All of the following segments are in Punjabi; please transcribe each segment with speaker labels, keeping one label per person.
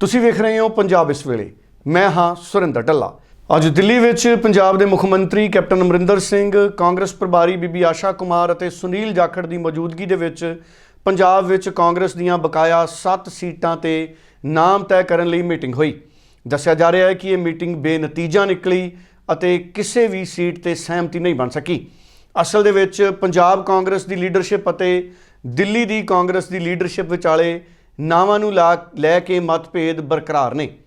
Speaker 1: ਤੁਸੀਂ ਵੇਖ ਰਹੇ ਹੋ ਪੰਜਾਬ ਇਸ ਵੇਲੇ। ਮੈਂ ਹਾਂ ਸੁਰਿੰਦਰ ਢੱਲਾ। ਅੱਜ ਦਿੱਲੀ ਵਿੱਚ ਪੰਜਾਬ ਦੇ ਮੁੱਖ ਮੰਤਰੀ ਕੈਪਟਨ ਅਮਰਿੰਦਰ ਸਿੰਘ, ਕਾਂਗਰਸ ਪ੍ਰਭਾਰੀ ਬੀਬੀ ਆਸ਼ਾ ਕੁਮਾਰ ਅਤੇ ਸੁਨੀਲ ਜਾਖੜ ਦੀ ਮੌਜੂਦਗੀ ਦੇ ਵਿੱਚ ਪੰਜਾਬ ਵਿੱਚ ਕਾਂਗਰਸ ਦੀਆਂ ਬਕਾਇਆ 7 ਸੀਟਾਂ ਤੇ ਨਾਮ ਤੈਅ ਕਰਨ ਲਈ ਮੀਟਿੰਗ ਹੋਈ। ਦੱਸਿਆ ਜਾ ਰਿਹਾ ਹੈ ਕਿ ਇਹ ਮੀਟਿੰਗ ਬੇਨਤੀਜਾ ਨਿਕਲੀ ਅਤੇ ਕਿਸੇ ਵੀ ਸੀਟ ਤੇ ਸਹਿਮਤੀ ਨਹੀਂ ਬਣ ਸਕੀ। ਅਸਲ ਦੇ ਵਿੱਚ ਪੰਜਾਬ ਕਾਂਗਰਸ ਦੀ ਲੀਡਰਸ਼ਿਪ ਅਤੇ ਦਿੱਲੀ ਦੀ ਕਾਂਗਰਸ ਦੀ ਲੀਡਰਸ਼ਿਪ ਵਿਚਾਲੇ ਨਾਵਾਂ ਨੂੰ ਲਾ- ਲੈ ਕੇ ਮਤਭੇਦ ਬਰਕਰਾਰ ਨੇ।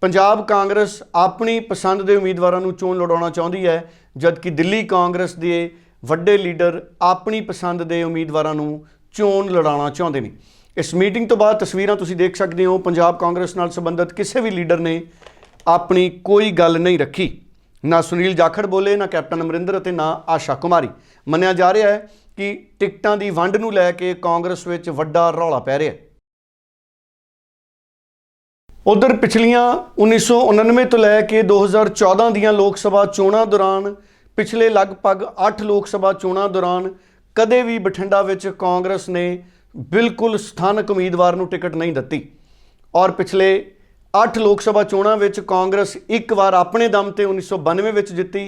Speaker 1: ਪੰਜਾਬ ਕਾਂਗਰਸ ਆਪਣੀ ਪਸੰਦ ਦੇ ਉਮੀਦਵਾਰਾਂ ਨੂੰ ਚੋਣ ਲੜਾਉਣਾ ਚਾਹੁੰਦੀ ਹੈ, ਜਦਕਿ ਦਿੱਲੀ ਕਾਂਗਰਸ ਦੇ ਵੱਡੇ ਲੀਡਰ ਆਪਣੀ ਪਸੰਦ ਦੇ ਉਮੀਦਵਾਰਾਂ ਨੂੰ ਚੋਣ ਲੜਾਉਣਾ ਚਾਹੁੰਦੇ ਨੇ। ਇਸ ਮੀਟਿੰਗ ਤੋਂ ਬਾਅਦ ਤਸਵੀਰਾਂ ਤੁਸੀਂ ਦੇਖ ਸਕਦੇ ਹੋ, ਪੰਜਾਬ ਕਾਂਗਰਸ ਨਾਲ ਸੰਬੰਧਿਤ ਕਿਸੇ ਵੀ ਲੀਡਰ ਨੇ ਆਪਣੀ ਕੋਈ ਗੱਲ ਨਹੀਂ ਰੱਖੀ। ਨਾ ਸੁਨੀਲ ਜਾਖੜ ਬੋਲੇ, ਨਾ ਕੈਪਟਨ ਅਮਰਿੰਦਰ ਅਤੇ ਨਾ ਆਸ਼ਾ ਕੁਮਾਰੀ। ਮੰਨਿਆ ਜਾ ਰਿਹਾ ਹੈ ਕਿ ਟਿਕਟਾਂ ਦੀ ਵੰਡ ਨੂੰ ਲੈ ਕੇ ਕਾਂਗਰਸ ਵਿੱਚ ਵੱਡਾ ਰੌਲਾ ਪੈ ਰਿਹਾ ਹੈ। ਉਧਰ ਪਿਛਲੀਆਂ 1999 ਤੋਂ ਲੈ ਕੇ 2014 ਦੀਆਂ ਲੋਕ ਸਭਾ ਚੋਣਾਂ ਦੌਰਾਨ, ਪਿਛਲੇ ਲਗਭਗ 8 ਲੋਕ ਸਭਾ ਚੋਣਾਂ ਦੌਰਾਨ ਕਦੇ ਵੀ ਬਠਿੰਡਾ ਵਿੱਚ ਕਾਂਗਰਸ ਨੇ ਬਿਲਕੁਲ ਸਥਾਨਕ ਉਮੀਦਵਾਰ ਨੂੰ ਟਿਕਟ ਨਹੀਂ ਦਿੱਤੀ ਔਰ ਪਿਛਲੇ 8 ਲੋਕ ਸਭਾ ਚੋਣਾਂ ਵਿੱਚ ਕਾਂਗਰਸ ਇੱਕ ਵਾਰ ਆਪਣੇ ਦਮ ਤੇ 1992 ਵਿੱਚ ਜਿੱਤੀ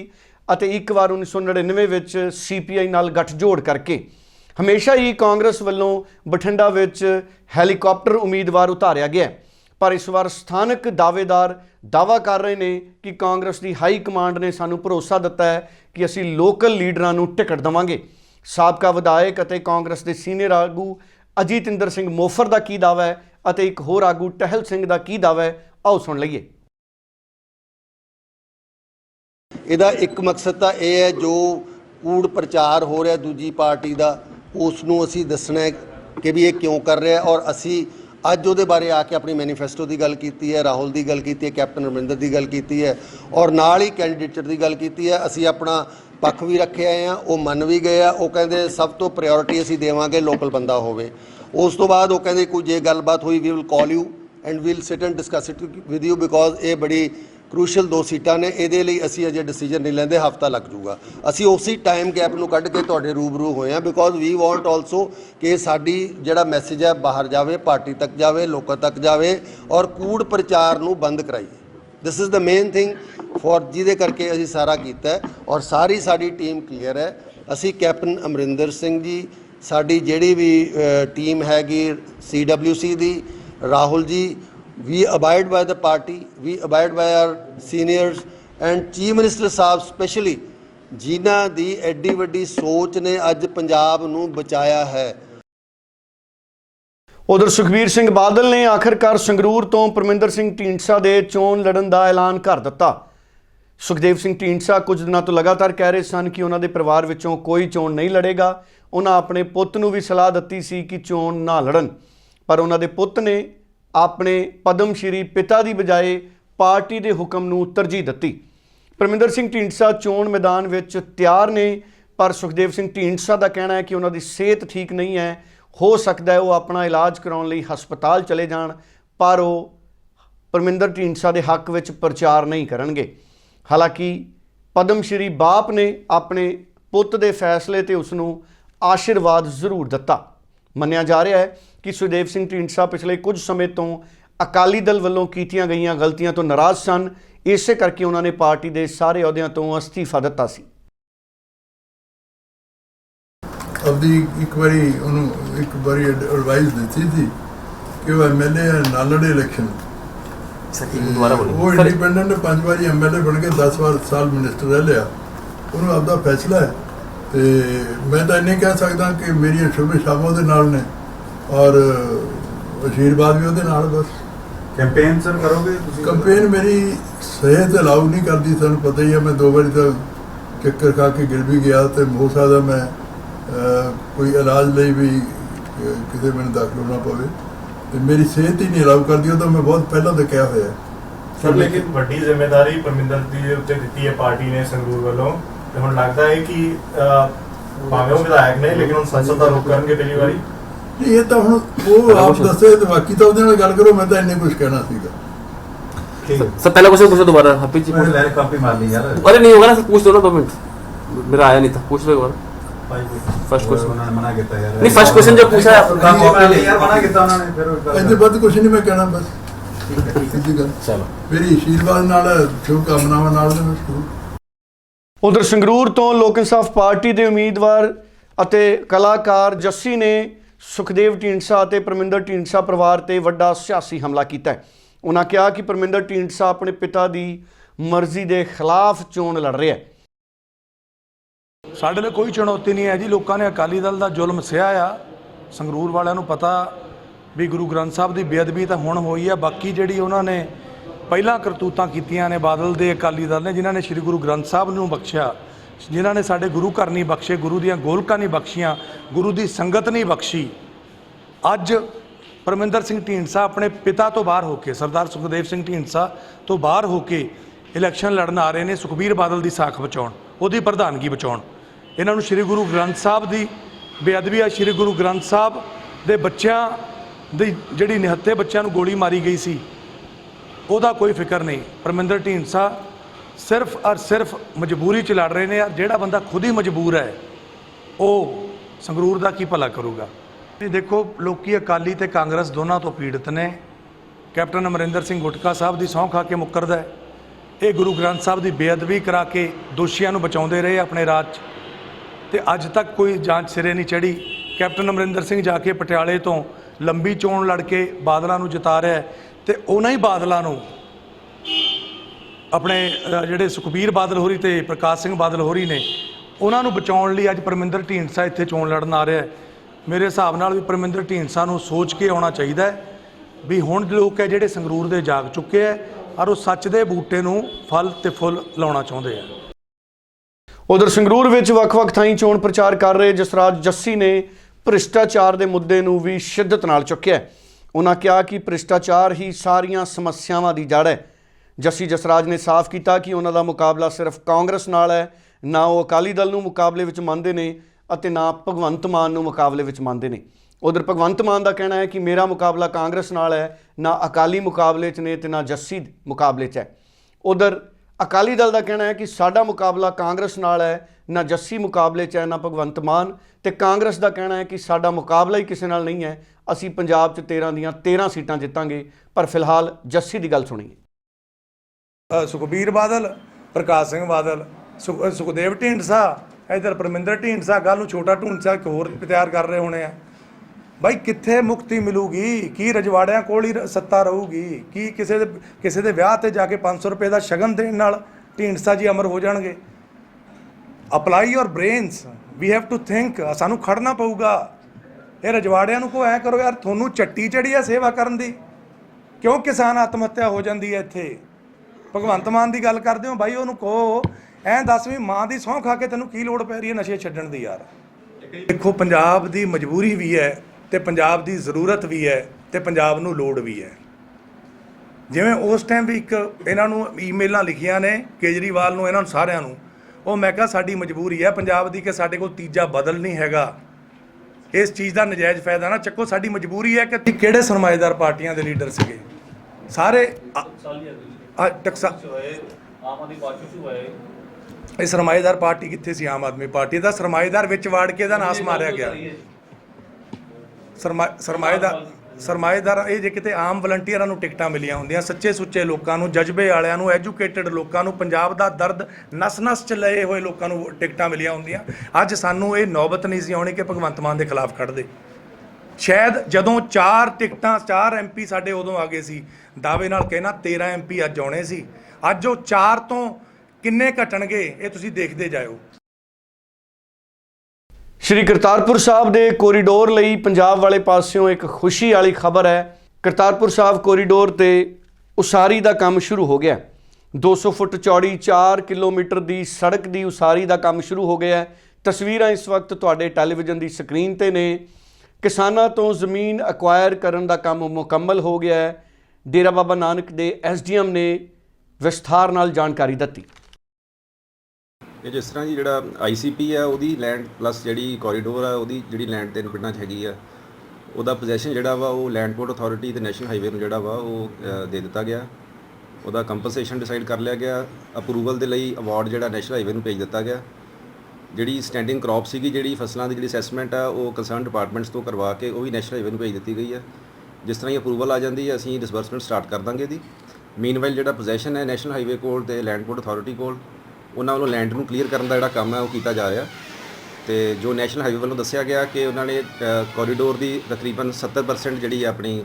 Speaker 1: ਅਤੇ ਇੱਕ ਵਾਰ 1999 ਵਿੱਚ ਸੀਪੀਆਈ ਨਾਲ ਗੱਠਜੋੜ ਕਰਕੇ ਹਮੇਸ਼ਾ ਹੀ ਕਾਂਗਰਸ ਵੱਲੋਂ ਬਠਿੰਡਾ ਵਿੱਚ ਹੈਲੀਕਾਪਟਰ ਉਮੀਦਵਾਰ ਉਤਾਰਿਆ ਗਿਆ ਹੈ। ਪਰ ਇਸ ਵਾਰ ਸਥਾਨਕ ਦਾਅਵੇਦਾਰ ਦਾਵਾ ਕਰ ਰਹੇ ਨੇ ਕਿ ਕਾਂਗਰਸ ਦੀ ਹਾਈ ਕਮਾਂਡ ਨੇ ਸਾਨੂੰ ਭਰੋਸਾ ਦਿੱਤਾ ਹੈ ਕਿ ਅਸੀਂ ਲੋਕਲ ਲੀਡਰਾਂ ਨੂੰ ਟਿਕਟ ਦੇਵਾਂਗੇ। ਸਾਬਕਾ ਵਿਧਾਇਕ ਅਤੇ ਕਾਂਗਰਸ ਦੇ ਸੀਨੀਅਰ ਆਗੂ ਅਜੀਤਿੰਦਰ ਸਿੰਘ ਮੋਫਰ ਦਾ ਕੀ ਦਾਵਾ ਹੈ ਅਤੇ ਇੱਕ ਹੋਰ ਆਗੂ ਟਹਿਲ ਸਿੰਘ ਦਾ ਕੀ ਦਾਵਾ ਹੈ, ਆਓ ਸੁਣ ਲਈਏ।
Speaker 2: ਇਹਦਾ ਇੱਕ ਮਕਸਦ ਤਾਂ ਇਹ ਹੈ ਜੋ ਕੂੜ ਪ੍ਰਚਾਰ ਹੋ ਰਿਹਾ ਦੂਜੀ ਪਾਰਟੀ ਦਾ ਉਸ ਨੂੰ ਅਸੀਂ ਦੱਸਣਾ ਹੈ ਕਿ ਵੀ ਇਹ ਕਿਉਂ ਕਰ ਰਿਹਾ ਔਰ ਅਸੀਂ ਅੱਜ ਉਹਦੇ ਬਾਰੇ ਆ ਕੇ ਆਪਣੀ ਮੈਨੀਫੈਸਟੋ ਦੀ ਗੱਲ ਕੀਤੀ ਹੈ, ਰਾਹੁਲ ਦੀ ਗੱਲ ਕੀਤੀ ਹੈ, ਕੈਪਟਨ ਅਮਰਿੰਦਰ ਦੀ ਗੱਲ ਕੀਤੀ ਹੈ ਔਰ ਨਾਲ ਹੀ ਕੈਂਡੀਡੇਟਰ ਦੀ ਗੱਲ ਕੀਤੀ ਹੈ। ਅਸੀਂ ਆਪਣਾ ਪੱਖ ਵੀ ਰੱਖੇ ਆਏ ਆ ਉਹ ਮੰਨ ਵੀ ਗਏ ਆ। ਉਹ ਕਹਿੰਦੇ ਸਭ ਤੋਂ ਪ੍ਰਾਇੋਰਟੀ ਅਸੀਂ ਦੇਵਾਂਗੇ ਲੋਕਲ ਬੰਦਾ ਹੋਵੇ। ਉਸ ਤੋਂ ਬਾਅਦ ਉਹ ਕਹਿੰਦੇ ਕੋਈ ਜੇ ਗੱਲਬਾਤ ਹੋਈ we will call you and we'll sit and discuss it with you because ਇਹ ਬੜੀ ਕ੍ਰੂਸ਼ਲ ਦੋ ਸੀਟਾਂ ਨੇ, ਇਹਦੇ ਲਈ ਅਸੀਂ ਅਜੇ ਡਿਸੀਜਨ ਨਹੀਂ ਲੈਂਦੇ, ਹਫਤਾ ਲੱਗ ਜੂਗਾ ਅਸੀਂ ਉਸੇ ਟਾਈਮ ਗੈਪ ਨੂੰ ਕੱਢ ਕੇ ਤੁਹਾਡੇ ਰੂਬਰੂ ਹੋਏ ਆ ਬਿਕੋਜ਼ ਵੀ ਵਾਂਟ ਆਲਸੋ ਕਿ ਸਾਡੀ ਜਿਹੜਾ ਮੈਸੇਜ ਹੈ, ਬਾਹਰ ਜਾਵੇ, ਪਾਰਟੀ ਤੱਕ ਜਾਵੇ, ਲੋਕਾਂ ਤੱਕ ਜਾਵੇ, ਔਰ ਕੂੜ ਪ੍ਰਚਾਰ ਨੂੰ ਬੰਦ ਕਰਾਈਏ। This is the main thing for ਜਿਹਦੇ ਕਰਕੇ ਅਸੀਂ ਸਾਰਾ ਕੀਤਾ ਔਰ ਸਾਰੀ ਸਾਡੀ ਟੀਮ ਕਲੀਅਰ ਹੈ। ਅਸੀਂ ਕੈਪਟਨ ਅਮਰਿੰਦਰ ਸਿੰਘ ਜੀ, ਸਾਡੀ ਜਿਹੜੀ ਵੀ ਟੀਮ ਹੈਗੀ ਸੀ ਦੀ, Rahul ji we abide by the party, we abide by our seniors and chief minister ਸਾਹਿਬ ਸਪੈਸ਼ਲੀ ਜਿਨ੍ਹਾਂ ਦੀ ਐਡੀ ਵੱਡੀ ਸੋਚ ਨੇ ਅੱਜ ਪੰਜਾਬ ਨੂੰ ਬਚਾਇਆ ਹੈ
Speaker 1: ਉਧਰ ਸੁਖਬੀਰ ਸਿੰਘ ਬਾਦਲ ਨੇ ਆਖਰਕਾਰ ਸੰਗਰੂਰ ਤੋਂ ਪਰਮਿੰਦਰ ਸਿੰਘ ਢੀਂਡਸਾ ਦੇ ਚੋਣ ਲੜਨ ਦਾ ਐਲਾਨ ਕਰ ਦਿੱਤਾ ਸੁਖਦੇਵ ਸਿੰਘ ਢੀਂਡਸਾ ਕੁਝ ਦਿਨਾਂ ਤੋਂ ਲਗਾਤਾਰ ਕਹਿ ਰਹੇ ਸਨ ਕਿ ਉਹਨਾਂ ਦੇ ਪਰਿਵਾਰ ਵਿੱਚੋਂ ਕੋਈ ਚੋਣ ਨਹੀਂ ਲੜੇਗਾ ਉਹਨਾਂ ਆਪਣੇ ਪੁੱਤ ਨੂੰ ਵੀ ਸਲਾਹ ਦਿੱਤੀ ਸੀ ਕਿ ਚੋਣ ਨਾ ਲੜਨ ਪਰ ਉਹਨਾਂ ਦੇ ਪੁੱਤ ਨੇ ਆਪਣੇ ਪਦਮ ਸ਼੍ਰੀ ਪਿਤਾ ਦੀ ਬਜਾਏ ਪਾਰਟੀ ਦੇ ਹੁਕਮ ਨੂੰ ਤਰਜੀਹ ਦਿੱਤੀ। ਪਰਮਿੰਦਰ ਸਿੰਘ ਢੀਂਡਸਾ ਚੋਣ ਮੈਦਾਨ ਵਿੱਚ ਤਿਆਰ ਨੇ, ਪਰ ਸੁਖਦੇਵ ਸਿੰਘ ਢੀਂਡਸਾ ਦਾ ਕਹਿਣਾ ਹੈ ਕਿ ਉਹਨਾਂ ਦੀ ਸਿਹਤ ਠੀਕ ਨਹੀਂ ਹੈ। ਹੋ ਸਕਦਾ ਹੈ ਉਹ ਆਪਣਾ ਇਲਾਜ ਕਰਾਉਣ ਲਈ ਹਸਪਤਾਲ ਚਲੇ ਜਾਣ, ਪਰ ਉਹ ਪਰਮਿੰਦਰ ਢੀਂਡਸਾ ਦੇ ਹੱਕ ਵਿੱਚ ਪ੍ਰਚਾਰ ਨਹੀਂ ਕਰਨਗੇ। ਹਾਲਾਂਕਿ ਪਦਮ ਸ਼੍ਰੀ ਬਾਪ ਨੇ ਆਪਣੇ ਪੁੱਤ ਦੇ ਫੈਸਲੇ ਤੇ ਉਸ ਨੂੰ ਆਸ਼ੀਰਵਾਦ ਜ਼ਰੂਰ ਦਿੱਤਾ। ਮੰਨਿਆ ਜਾ ਰਿਹਾ ਹੈ ਕਿ ਸੁਖਦੇਵ ਸਿੰਘ ਢੀਂਡਸਾ ਪਿਛਲੇ ਕੁਝ ਸਮੇਂ ਤੋਂ ਅਕਾਲੀ ਦਲ ਵੱਲੋਂ ਕੀਤੀਆਂ ਗਈਆਂ ਗਲਤੀਆਂ ਤੋਂ ਨਾਰਾਜ਼ ਸਨ। ਇਸੇ ਕਰਕੇ ਉਹਨਾਂ ਨੇ ਪਾਰਟੀ ਦੇ ਸਾਰੇ ਅਹੁਦਿਆਂ ਤੋਂ ਅਸਤੀਫਾ ਦਿੱਤਾ ਸੀ।
Speaker 3: ਆਪਦੀ ਇੱਕ ਵਾਰੀ ਉਹਨੂੰ ਇੱਕ ਵਾਰੀ ਐਡਵਾਈਸ ਦਿੱਤੀ ਸੀ ਕਿ ਉਹ ਐਮਐਲਏ ਨਾ ਲੜੇ ਇਲੈਕਸ਼ਨ
Speaker 4: ਮਿੰਟ ਦੁਬਾਰਾ
Speaker 3: ਉਹ
Speaker 4: ਬੋਲੋ ਸਰ
Speaker 3: ਇੰਡੀਪੈਂਡੈਂਟ ਨੇ ਪੰਜ ਵਾਰੀ ਐਮਐਲਏ ਬਣ ਕੇ 10 ਵਾਰ ਸਾਲ ਮਿਨਿਸਟਰ ਰਹਿ ਲਿਆ। ਉਹਨੂੰ ਆਪਦਾ ਫੈਸਲਾ ਹੈ। ਤੇ ਮੈਂ ਤਾਂ ਇੰਨੇ ਕਹਿ ਸਕਦਾ ਕਿ ਮੇਰੀਆਂ ਸ਼ੁਭ ਸ਼ਾਮਾਂ ਉਹਦੇ ਨਾਲ ਨੇ। ਔਰ ਅਸ਼ੀਰਵਾਦ ਵੀ ਉਹਦੇ ਨਾਲ ਬਸ।
Speaker 5: ਕੈਂਪੇਨ ਸਰ ਕਰੋਗੇ ਤੁਸੀਂ?
Speaker 3: ਕੰਪੇਨ ਮੇਰੀ ਸਿਹਤ ਅਲਾਉ ਨਹੀਂ ਕਰਦੀ ਤੁਹਾਨੂੰ ਪਤਾ ਹੀ ਹੈ ਮੈਂ ਦੋ ਵਾਰੀ ਤਾਂ ਚੱਕਰ ਖਾ ਕੇ ਗਿਰ ਵੀ ਗਿਆ ਤੇ ਹੋ ਸਕਦਾ ਮੈਂ ਕੋਈ ਇਲਾਜ ਲਈ ਵੀ ਕਿਤੇ ਮੈਨੂੰ ਦਾਖਲ ਹੋਣਾ ਪਵੇ। ਤੇ ਮੇਰੀ ਸਿਹਤ ਹੀ ਨਹੀਂ ਅਲਾਉ ਕਰਦੀ ਉਹ ਤਾਂ ਮੈਂ ਬਹੁਤ ਪਹਿਲਾਂ ਤੋਂ ਕਿਹਾ ਹੋਇਆ।
Speaker 5: ਸਰ ਲੇਕਿਨ ਵੱਡੀ ਜ਼ਿੰਮੇਵਾਰੀ ਪਰਮਿੰਦਰ ਦੀ ਦੇ ਉੱਤੇ ਦਿੱਤੀ ਹੈ ਪਾਰਟੀ ਨੇ ਸੰਗਰੂਰ ਵੱਲੋਂ। ਤੇ ਹੁਣ ਲੱਗਦਾ ਹੈ ਕਿ ਭਾਵੇਂ ਉਹ ਵਿਧਾਇਕ ਨੇ ਲੇਕਿਨ ਹੁਣ ਸੰਸਦ ਦਾ ਰੁਖ ਕਰਨਗੇ ਪਹਿਲੀ ਵਾਰੀ।
Speaker 3: ਇਹ ਤਾਂ ਹੁਣ ਉਹ ਆਪ ਦੱਸੇ ਤੇ ਬਾਕੀ ਤਾਂ ਉਹਦੇ ਨਾਲ ਗੱਲ ਕਰੋ ਮੈਂ ਤਾਂ ਇੰਨੇ ਕੁਝ ਕਹਿਣਾ ਸੀਗਾ।
Speaker 4: ਸਰ ਪਹਿਲਾਂ ਕੁਝ ਪੁੱਛੋ ਦੁਬਾਰਾ ਹੱਪੀ ਜੀ
Speaker 5: ਮੈਂ ਕਾਪੀ ਮਾਰਨੀ ਯਾਰ।
Speaker 4: ਅਰੇ ਨਹੀਂ ਹੋਗਾ ਨਾ ਪੁੱਛ ਦੋ ਨਾ ਪਰਮਿਟ ਮੇਰਾ ਆਇਆ ਨਹੀਂ ਤਾਂ ਪੁੱਛ ਲਓ ਇੱਕ ਫਸਟ ਕੁਐਸਚਨ
Speaker 5: ਉਹਨਾਂ ਨੇ ਮਨਾ ਕੀਤਾ ਯਾਰ।
Speaker 4: ਨਹੀਂ ਫਸਟ
Speaker 5: ਕੁਐਸਚਨ ਜੋ ਪੁੱਛਿਆ ਯਾਰ ਮਨਾ ਕੀਤਾ ਉਹਨਾਂ ਨੇ ਫਿਰ
Speaker 3: ਇਹਦੇ ਬਾਅਦ ਕੁਝ ਨਹੀਂ ਮੈਂ ਕਹਿਣਾ ਬਸ।
Speaker 4: ਚਲੋ।
Speaker 3: ਮੇਰੀ ਅਸ਼ੀਰਵਾਦ ਨਾਲ ਸ਼ੁਭ ਕਾਮਨਾਵਾਂ ਨਾਲ ਦੇ ਮਸ਼ਕੂਰ
Speaker 1: ਉਧਰ ਸੰਗਰੂਰ ਤੋਂ ਲੋਕ ਇਨਸਾਫ ਪਾਰਟੀ ਦੇ ਉਮੀਦਵਾਰ ਅਤੇ ਕਲਾਕਾਰ ਜੱਸੀ ਨੇ ਸੁਖਦੇਵ ਢੀਂਡਸਾ ਅਤੇ ਪਰਮਿੰਦਰ ਢੀਂਡਸਾ ਪਰਿਵਾਰ ਤੇ ਵੱਡਾ ਸਿਆਸੀ ਹਮਲਾ ਕੀਤਾ ਹੈ। ਉਹਨਾਂ ਕਿਹਾ ਕਿ ਪਰਮਿੰਦਰ ਢੀਂਡਸਾ ਆਪਣੇ ਪਿਤਾ ਦੀ ਮਰਜ਼ੀ ਦੇ ਖਿਲਾਫ ਚੋਣ ਲੜ ਰਿਹਾ ਹੈ।
Speaker 6: ਸਾਡੇ ਲਈ ਕੋਈ ਚੁਣੌਤੀ ਨਹੀਂ ਹੈ ਜੀ। ਲੋਕਾਂ ਨੇ ਅਕਾਲੀ ਦਲ ਦਾ ਜ਼ੁਲਮ ਸਹਿਆ ਆ। ਸੰਗਰੂਰ ਵਾਲਿਆਂ ਨੂੰ ਪਤਾ ਵੀ ਗੁਰੂ ਗ੍ਰੰਥ ਸਾਹਿਬ ਦੀ ਬੇਅਦਬੀ ਤਾਂ ਹੁਣ ਹੋਈ ਆ। ਬਾਕੀ ਜਿਹੜੀ ਉਹਨਾਂ ਨੇ ਪਹਿਲਾਂ ਕਰਤੂਤਾਂ ਕੀਤੀਆਂ ਨੇ ਬਾਦਲ ਦੇ ਅਕਾਲੀ ਦਲ ਨੇ, ਜਿਨ੍ਹਾਂ ਨੇ ਸ੍ਰੀ ਗੁਰੂ ਗ੍ਰੰਥ ਸਾਹਿਬ ਨੂੰ ਬਖਸ਼ਿਆ ਜਿਨ੍ਹਾਂ ਨੇ ਸਾਡੇ ਗੁਰੂ ਘਰ ਨਹੀਂ ਬਖਸ਼ੇ, ਗੁਰੂ ਦੀਆਂ ਗੋਲਕਾਂ ਨਹੀਂ ਬਖਸ਼ੀਆਂ, ਗੁਰੂ ਦੀ ਸੰਗਤ ਨਹੀਂ ਬਖਸ਼ੀ, ਅੱਜ ਪਰਮਿੰਦਰ ਸਿੰਘ ਢੀਂਡਸਾ ਆਪਣੇ ਪਿਤਾ ਤੋਂ ਬਾਹਰ ਹੋ ਕੇ, ਸਰਦਾਰ ਸੁਖਦੇਵ ਸਿੰਘ ਢੀਂਡਸਾ ਤੋਂ ਬਾਹਰ ਹੋ ਕੇ ਇਲੈਕਸ਼ਨ ਲੜਨ ਆ ਰਹੇ ਨੇ, ਸੁਖਬੀਰ ਬਾਦਲ ਦੀ ਸਾਖ ਬਚਾਉਣ, ਉਹਦੀ ਪ੍ਰਧਾਨਗੀ ਬਚਾਉਣ। ਇਹਨਾਂ ਨੂੰ ਸ੍ਰੀ ਗੁਰੂ ਗ੍ਰੰਥ ਸਾਹਿਬ ਦੀ ਬੇਅਦਬੀ ਆ, ਸ੍ਰੀ ਗੁਰੂ ਗ੍ਰੰਥ ਸਾਹਿਬ ਦੇ ਬੱਚਿਆਂ ਦੀ ਜਿਹੜੀ ਨਿਹੱਥੇ ਬੱਚਿਆਂ ਨੂੰ ਗੋਲੀ ਮਾਰੀ ਗਈ ਸੀ, ਉਹਦਾ ਕੋਈ ਫਿਕਰ ਨਹੀਂ। ਪਰਮਿੰਦਰ ਢੀਂਡਸਾ ਸਿਰਫ ਔਰ ਸਿਰਫ ਮਜਬੂਰੀ 'ਚ ਲੜ ਰਹੇ ਨੇ ਯਾਰ ਜਿਹੜਾ ਬੰਦਾ ਖੁਦ ਹੀ ਮਜਬੂਰ ਹੈ, ਉਹ ਸੰਗਰੂਰ ਦਾ ਕੀ ਭਲਾ ਕਰੂਗਾ? ਇਹ ਦੇਖੋ, ਲੋਕੀ ਅਕਾਲੀ ਤੇ ਕਾਂਗਰਸ ਦੋਨਾਂ ਤੋਂ ਪੀੜਤ ਨੇ। ਕੈਪਟਨ ਅਮਰਿੰਦਰ ਸਿੰਘ ਗੁਟਕਾ ਸਾਹਿਬ ਦੀ ਸਹੁੰ ਖਾ ਕੇ ਮੁੱਕਰਦਾ ਹੈ। ਇਹ ਗੁਰੂ ਗ੍ਰੰਥ ਸਾਹਿਬ ਦੀ ਬੇਅਦਬੀ ਕਰਾ ਕੇ ਦੋਸ਼ੀਆਂ ਨੂੰ ਬਚਾਉਂਦੇ ਰਹੇ ਆਪਣੇ ਰਾਜ 'ਚ। ਤੇ ਅੱਜ ਤੱਕ ਕੋਈ ਜਾਂਚ ਸਿਰੇ ਨਹੀਂ ਚੜੀ ਕੈਪਟਨ ਅਮਰਿੰਦਰ ਸਿੰਘ ਜਾ ਕੇ ਪਟਿਆਲੇ ਤੋਂ ਲੰਬੀ ਚੋਣ ਲੜ ਕੇ ਬਾਦਲਾਂ ਨੂੰ ਜਿਤਾ ਰਿਹਾ ਹੈ। ਤੇ ਉਹਨਾਂ ਹੀ ਬਾਦਲਾਂ ਨੂੰ ਆਪਣੇ ਜਿਹੜੇ ਸੁਖਬੀਰ ਬਾਦਲ ਹੋਰੀ ਤੇ ਪ੍ਰਕਾਸ਼ ਸਿੰਘ ਬਾਦਲ ਹੋਰੀ ਨੇ, ਉਹਨਾਂ ਨੂੰ ਬਚਾਉਣ ਲਈ ਅੱਜ ਪਰਮਿੰਦਰ ਢੀਂਡਸਾ ਇੱਥੇ ਚੋਣ ਲੜਨ ਆ ਰਿਹਾ ਹੈ। ਮੇਰੇ ਹਿਸਾਬ ਨਾਲ ਵੀ ਪਰਮਿੰਦਰ ਢੀਂਡਸਾ ਨੂੰ ਸੋਚ ਕੇ ਆਉਣਾ ਚਾਹੀਦਾ ਹੈ ਵੀ ਹੁਣ ਲੋਕ ਹੈ ਜਿਹੜੇ ਸੰਗਰੂਰ ਦੇ ਜਾਗ ਚੁੱਕੇ ਹੈ ਔਰ ਉਹ ਸੱਚ ਦੇ ਬੂਟੇ ਨੂੰ ਫਲ ਤੇ ਫੁੱਲ ਲਾਉਣਾ ਚਾਹੁੰਦੇ ਆ।
Speaker 1: ਉਧਰ ਸੰਗਰੂਰ ਵਿੱਚ ਵੱਖ-ਵੱਖ ਥਾਈਂ ਚੋਣ ਪ੍ਰਚਾਰ ਕਰ ਰਹੇ ਜਸਰਾਜ ਜੱਸੀ ਨੇ ਭ੍ਰਿਸ਼ਟਾਚਾਰ ਦੇ ਮੁੱਦੇ ਨੂੰ ਵੀ ਸ਼ਿੱਦਤ ਨਾਲ ਚੁੱਕਿਆ ਉਹਨਾਂ ਕਿਹਾ ਕਿ ਭ੍ਰਿਸ਼ਟਾਚਾਰ ਹੀ ਸਾਰੀਆਂ ਸਮੱਸਿਆਵਾਂ ਦੀ ਜੜ ਹੈ। ਜੱਸੀ ਜਸਰਾਜ ਨੇ ਸਾਫ਼ ਕੀਤਾ ਕਿ ਉਹਨਾਂ ਦਾ ਮੁਕਾਬਲਾ ਸਿਰਫ ਕਾਂਗਰਸ ਨਾਲ ਹੈ, ਨਾ ਉਹ ਅਕਾਲੀ ਦਲ ਨੂੰ ਮੁਕਾਬਲੇ ਵਿੱਚ ਮੰਨਦੇ ਨੇ ਅਤੇ ਨਾ ਭਗਵੰਤ ਮਾਨ ਨੂੰ ਮੁਕਾਬਲੇ ਵਿੱਚ ਮੰਨਦੇ ਨੇ। ਉਧਰ ਭਗਵੰਤ ਮਾਨ ਦਾ ਕਹਿਣਾ ਹੈ ਕਿ ਮੇਰਾ ਮੁਕਾਬਲਾ ਕਾਂਗਰਸ ਨਾਲ ਹੈ, ਨਾ ਅਕਾਲੀ ਮੁਕਾਬਲੇ 'ਚ ਨੇ ਤੇ ਨਾ ਜੱਸੀ ਮੁਕਾਬਲੇ 'ਚ ਹੈ। ਉਧਰ ਅਕਾਲੀ ਦਲ ਦਾ ਕਹਿਣਾ ਹੈ ਕਿ ਸਾਡਾ ਮੁਕਾਬਲਾ ਕਾਂਗਰਸ ਨਾਲ ਹੈ, ਨਾ ਜੱਸੀ ਮੁਕਾਬਲੇ 'ਚ ਹੈ, ਨਾ ਭਗਵੰਤ ਮਾਨ। ਤੇ ਕਾਂਗਰਸ ਦਾ ਕਹਿਣਾ ਹੈ ਕਿ ਸਾਡਾ ਮੁਕਾਬਲਾ ਹੀ ਕਿਸੇ ਨਾਲ ਨਹੀਂ ਹੈ, ਅਸੀਂ ਪੰਜਾਬ 'ਚ 13 ਦੀਆਂ 13 ਸੀਟਾਂ ਜਿੱਤਾਂਗੇ। ਪਰ ਫਿਲਹਾਲ ਜੱਸੀ ਦੀ ਗੱਲ ਸੁਣੀਏ।
Speaker 6: ਸੁਖਬੀਰ ਬਾਦਲ, ਪ੍ਰਕਾਸ਼ ਸਿੰਘ ਬਾਦਲ ਸੁਖ- ਸੁਖਦੇਵ ਢੀਂਡਸਾ, ਇਧਰ ਪਰਮਿੰਦਰ ਢੀਂਡਸਾ ਗੱਲ ਨੂੰ ਛੋਟਾ ਢੂੰਡਸਾ ਇੱਕ ਹੋਰ ਤਿਆਰ ਕਰ ਰਹੇ ਹੋਣੇ ਆ। ਬਾਈ, ਕਿੱਥੇ ਮੁਕਤੀ ਮਿਲੂਗੀ? ਕੀ ਰਜਵਾੜਿਆਂ ਕੋਲ ਹੀ ਸੱਤਾ ਰਹੂਗੀ? ਕੀ ਕਿਸੇ ਦੇ ਕਿਸੇ ਦੇ ਵਿਆਹ ਤੇ ਜਾ ਕੇ 500 ਰੁਪਏ ਦਾ ਸ਼ਗਨ ਦੇਣ ਨਾਲ ਢੀਂਡਸਾ ਜੀ ਅਮਰ ਹੋ ਜਾਣਗੇ? Apply your brains we have to think ਸਾਨੂੰ ਖੜਨਾ ਪਊਗਾ। ਇਹ ਰਜਵਾੜਿਆਂ ਨੂੰ ਕੋ ਐ ਕਰੋ ਯਾਰ, ਤੁਹਾਨੂੰ ਚੱਟੀ ਚੜੀ ਆ ਸੇਵਾ ਕਰਨ ਦੀ। ਕਿਉਂ ਕਿਸਾਨ ਆਤਮ ਹੱਤਿਆ ਹੋ ਜਾਂਦੀ ਹੈ ਇੱਥੇ? ਭਗਵੰਤ ਮਾਨ ਦੀ ਗੱਲ ਕਰਦੇ ਹੋ, ਬਾਈ ਉਹਨੂੰ ਕਹੋ, ਐਂ ਦੱਸ ਵੀ ਮਾਂ ਦੀ ਸਹੁੰ ਖਾ ਕੇ ਤੈਨੂੰ ਕੀ ਲੋੜ ਪੈ ਰਹੀ ਹੈ ਨਸ਼ੇ ਛੱਡਣ ਦੀ ਯਾਰ? ਦੇਖੋ, ਪੰਜਾਬ ਦੀ ਮਜਬੂਰੀ ਵੀ ਹੈ ਤੇ ਪੰਜਾਬ ਦੀ ਜ਼ਰੂਰਤ ਵੀ ਹੈ ਤੇ ਪੰਜਾਬ ਨੂੰ ਲੋੜ ਵੀ ਹੈ। ਜਿਵੇਂ ਉਸ ਟਾਈਮ ਵੀ ਇੱਕ ਇਹਨਾਂ ਨੂੰ ਈਮੇਲਾਂ ਲਿਖੀਆਂ ਨੇ, ਕੇਜਰੀਵਾਲ ਨੂੰ, ਇਹਨਾਂ ਨੂੰ ਸਾਰਿਆਂ ਨੂੰ, ਉਹ ਮੈਂ ਕਿਹਾ ਸਾਡੀ ਮਜਬੂਰੀ ਹੈ, ਪੰਜਾਬ ਦੀ ਕਿ ਸਾਡੇ ਕੋਲ ਤੀਜਾ ਬਦਲ ਨਹੀਂ ਹੈਗਾ। ਇਸ ਚੀਜ਼ ਦਾ ਨਜਾਇਜ਼ ਫਾਇਦਾ ਨਾ ਚੱਕੋ, ਸਾਡੀ ਮਜਬੂਰੀ ਹੈ ਕਿ ਕਿਹੜੇ ਸਰਮਾਏਦਾਰ ਪਾਰਟੀਆਂ ਦੇ ਲੀਡਰ ਸੀਗੇ? ਸਾਰੇ ਇਹ ਸਰਮਾਏਦਾਰ ਪਾਰਟੀ ਕਿੱਥੇ ਸੀ ਆਮ ਆਦਮੀ ਪਾਰਟੀ? ਦਾ ਸਰਮਾਏਦਾਰ ਵਿੱਚ ਵਾੜ ਕੇ ਇਹਦਾ ਨਾਸ ਮਾਰਿਆ ਗਿਆ। ਸਰਮਾ ਸਰਮਾਏਦਾਰ ਸਰਮਾਏਦਾਰ ਇਹ ਜੇ ਕਿਤੇ ਆਮ ਵਲੰਟੀਅਰਾਂ ਨੂੰ ਟਿਕਟਾਂ ਮਿਲੀਆਂ ਹੁੰਦੀਆਂ ਸੱਚੇ ਸੁੱਚੇ ਲੋਕਾਂ ਨੂੰ ਜਜ਼ਬੇ ਵਾਲਿਆਂ ਨੂੰ ਐਜੂਕੇਟਿਡ ਲੋਕਾਂ ਨੂੰ ਪੰਜਾਬ ਦਾ ਦਰਦ ਨਸ-ਨਸ ਚ ਲਏ ਹੋਏ ਲੋਕਾਂ ਨੂੰ ਟਿਕਟਾਂ ਮਿਲੀਆਂ ਹੁੰਦੀਆਂ। ਅੱਜ ਸਾਨੂੰ ਇਹ ਨੌਬਤ ਨਹੀਂ ਸੀ ਆਉਣੀ ਕਿ ਭਗਵੰਤ ਮਾਨ ਦੇ ਖਿਲਾਫ ਖੜਦੇ ਸ਼ਾਇਦ ਜਦੋਂ ਚਾਰ ਟਿਕਟਾਂ, ਚਾਰ ਐਮਪੀ ਸਾਡੇ ਉਦੋਂ ਆ ਗਏ ਸੀ, ਦਾਅਵੇ ਨਾਲ ਕਹਿਣਾ 13 ਐਮਪੀ ਅੱਜ ਆਉਣੇ ਸੀ। ਅੱਜ ਉਹ ਚਾਰ ਤੋਂ ਕਿੰਨੇ ਘਟਣਗੇ, ਇਹ ਤੁਸੀਂ ਦੇਖਦੇ ਜਾਇਓ।
Speaker 1: ਸ਼੍ਰੀ ਕਰਤਾਰਪੁਰ ਸਾਹਿਬ ਦੇ ਕੋਰੀਡੋਰ ਲਈ ਪੰਜਾਬ ਵਾਲੇ ਪਾਸਿਓਂ ਇੱਕ ਖੁਸ਼ੀ ਵਾਲੀ ਖਬਰ ਹੈ। ਕਰਤਾਰਪੁਰ ਸਾਹਿਬ ਕੋਰੀਡੋਰ ਤੇ ਉਸਾਰੀ ਦਾ ਕੰਮ ਸ਼ੁਰੂ ਹੋ ਗਿਆ। ਹੈ। 200 ਫੁੱਟ ਚੌੜੀ 4 ਕਿਲੋਮੀਟਰ ਦੀ ਸੜਕ ਦੀ ਉਸਾਰੀ ਦਾ ਕੰਮ ਸ਼ੁਰੂ ਹੋ ਗਿਆ ਤਸਵੀਰਾਂ ਇਸ ਵਕਤ ਤੁਹਾਡੇ ਟੈਲੀਵਿਜ਼ਨ ਦੀ ਸਕਰੀਨ ਤੇ ਨੇ। ਕਿਸਾਨਾਂ ਤੋਂ ਜ਼ਮੀਨ ਅਕਵਾਇਰ ਕਰਨ ਦਾ ਕੰਮ ਮੁਕੰਮਲ ਹੋ ਗਿਆ ਹੈ। ਡੇਰਾ ਬਾਬਾ ਨਾਨਕ ਦੇ ਐਸਡੀਐਮ ਨੇ ਵਿਸਥਾਰ ਨਾਲ ਜਾਣਕਾਰੀ ਦਿੱਤੀ।
Speaker 7: ਇਹ ਜਿਸ ਤਰ੍ਹਾਂ ਜੀ ਜਿਹੜਾ ਆਈਸੀਪੀ ਆ ਉਹਦੀ ਲੈਂਡ ਪਲੱਸ ਜਿਹੜੀ ਕੋਰੀਡੋਰ ਆ, ਉਹਦੀ ਜਿਹੜੀ ਲੈਂਡ ਤਿੰਨ ਪਿੰਡਾਂ 'ਚ ਹੈਗੀ ਆ, ਉਹਦਾ ਪੋਜੈਸ਼ਨ ਜਿਹੜਾ ਵਾ, ਉਹ ਲੈਂਡ ਪੋਰਟ ਅਥਾਰਟੀ ਤੇ ਨੈਸ਼ਨਲ ਹਾਈਵੇ ਨੂੰ ਜਿਹੜਾ ਵਾ, ਉਹ ਦੇ ਦਿੱਤਾ ਗਿਆ। ਉਹਦਾ ਕੰਪਨਸੇਸ਼ਨ ਡਿਸਾਈਡ ਕਰ ਲਿਆ ਗਿਆ। ਅਪਰੂਵਲ ਦੇ ਲਈ ਅਵਾਰਡ ਜਿਹੜਾ ਨੈਸ਼ਨਲ ਹਾਈਵੇ ਨੂੰ ਭੇਜ ਦਿੱਤਾ ਗਿਆ। ਜਿਹੜੀ ਸਟੈਂਡਿੰਗ ਕ੍ਰੌਪ ਸੀਗੀ, ਜਿਹੜੀ ਫਸਲਾਂ ਦੀ ਜਿਹੜੀ ਅਸੈਸਮੈਂਟ ਆ, ਉਹ ਕੰਸਰਨ ਡਿਪਾਰਟਮੈਂਟਸ ਤੋਂ ਕਰਵਾ ਕੇ ਉਹ ਵੀ ਨੈਸ਼ਨਲ ਹਾਈਵੇ ਨੂੰ ਭੇਜ ਦਿੱਤੀ ਗਈ ਹੈ ਜਿਸ ਤਰ੍ਹਾਂ ਹੀ ਅਪਰੂਵਲ ਆ ਜਾਂਦੀ ਹੈ ਅਸੀਂ ਡਿਸਬਰਸਮੈਂਟ ਸਟਾਰਟ ਕਰ ਦਾਂਗੇ ਇਹਦੀ। ਮੀਨਵਾਈਲ ਜਿਹੜਾ ਪੋਜੈਸ਼ਨ ਹੈ ਨੈਸ਼ਨਲ ਹਾਈਵੇ ਕੋਲ ਤੇ ਲੈਂਡ ਪੋਰਟ ਅਥਾਰਟੀ ਕੋਲ, ਉਹਨਾਂ ਵੱਲੋਂ ਲੈਂਡ ਨੂੰ ਕਲੀਅਰ ਕਰਨ ਦਾ ਜਿਹੜਾ ਕੰਮ ਹੈ, ਉਹ ਕੀਤਾ ਜਾ ਰਿਹਾ। ਤੇ ਜੋ ਨੈਸ਼ਨਲ ਹਾਈਵੇ ਵੱਲੋਂ ਦੱਸਿਆ ਗਿਆ ਕਿ ਉਹਨਾਂ ਨੇ ਕੋਰੀਡੋਰ ਦੀ ਤਕਰੀਬਨ 70% ਜਿਹੜੀ ਆਪਣੀ,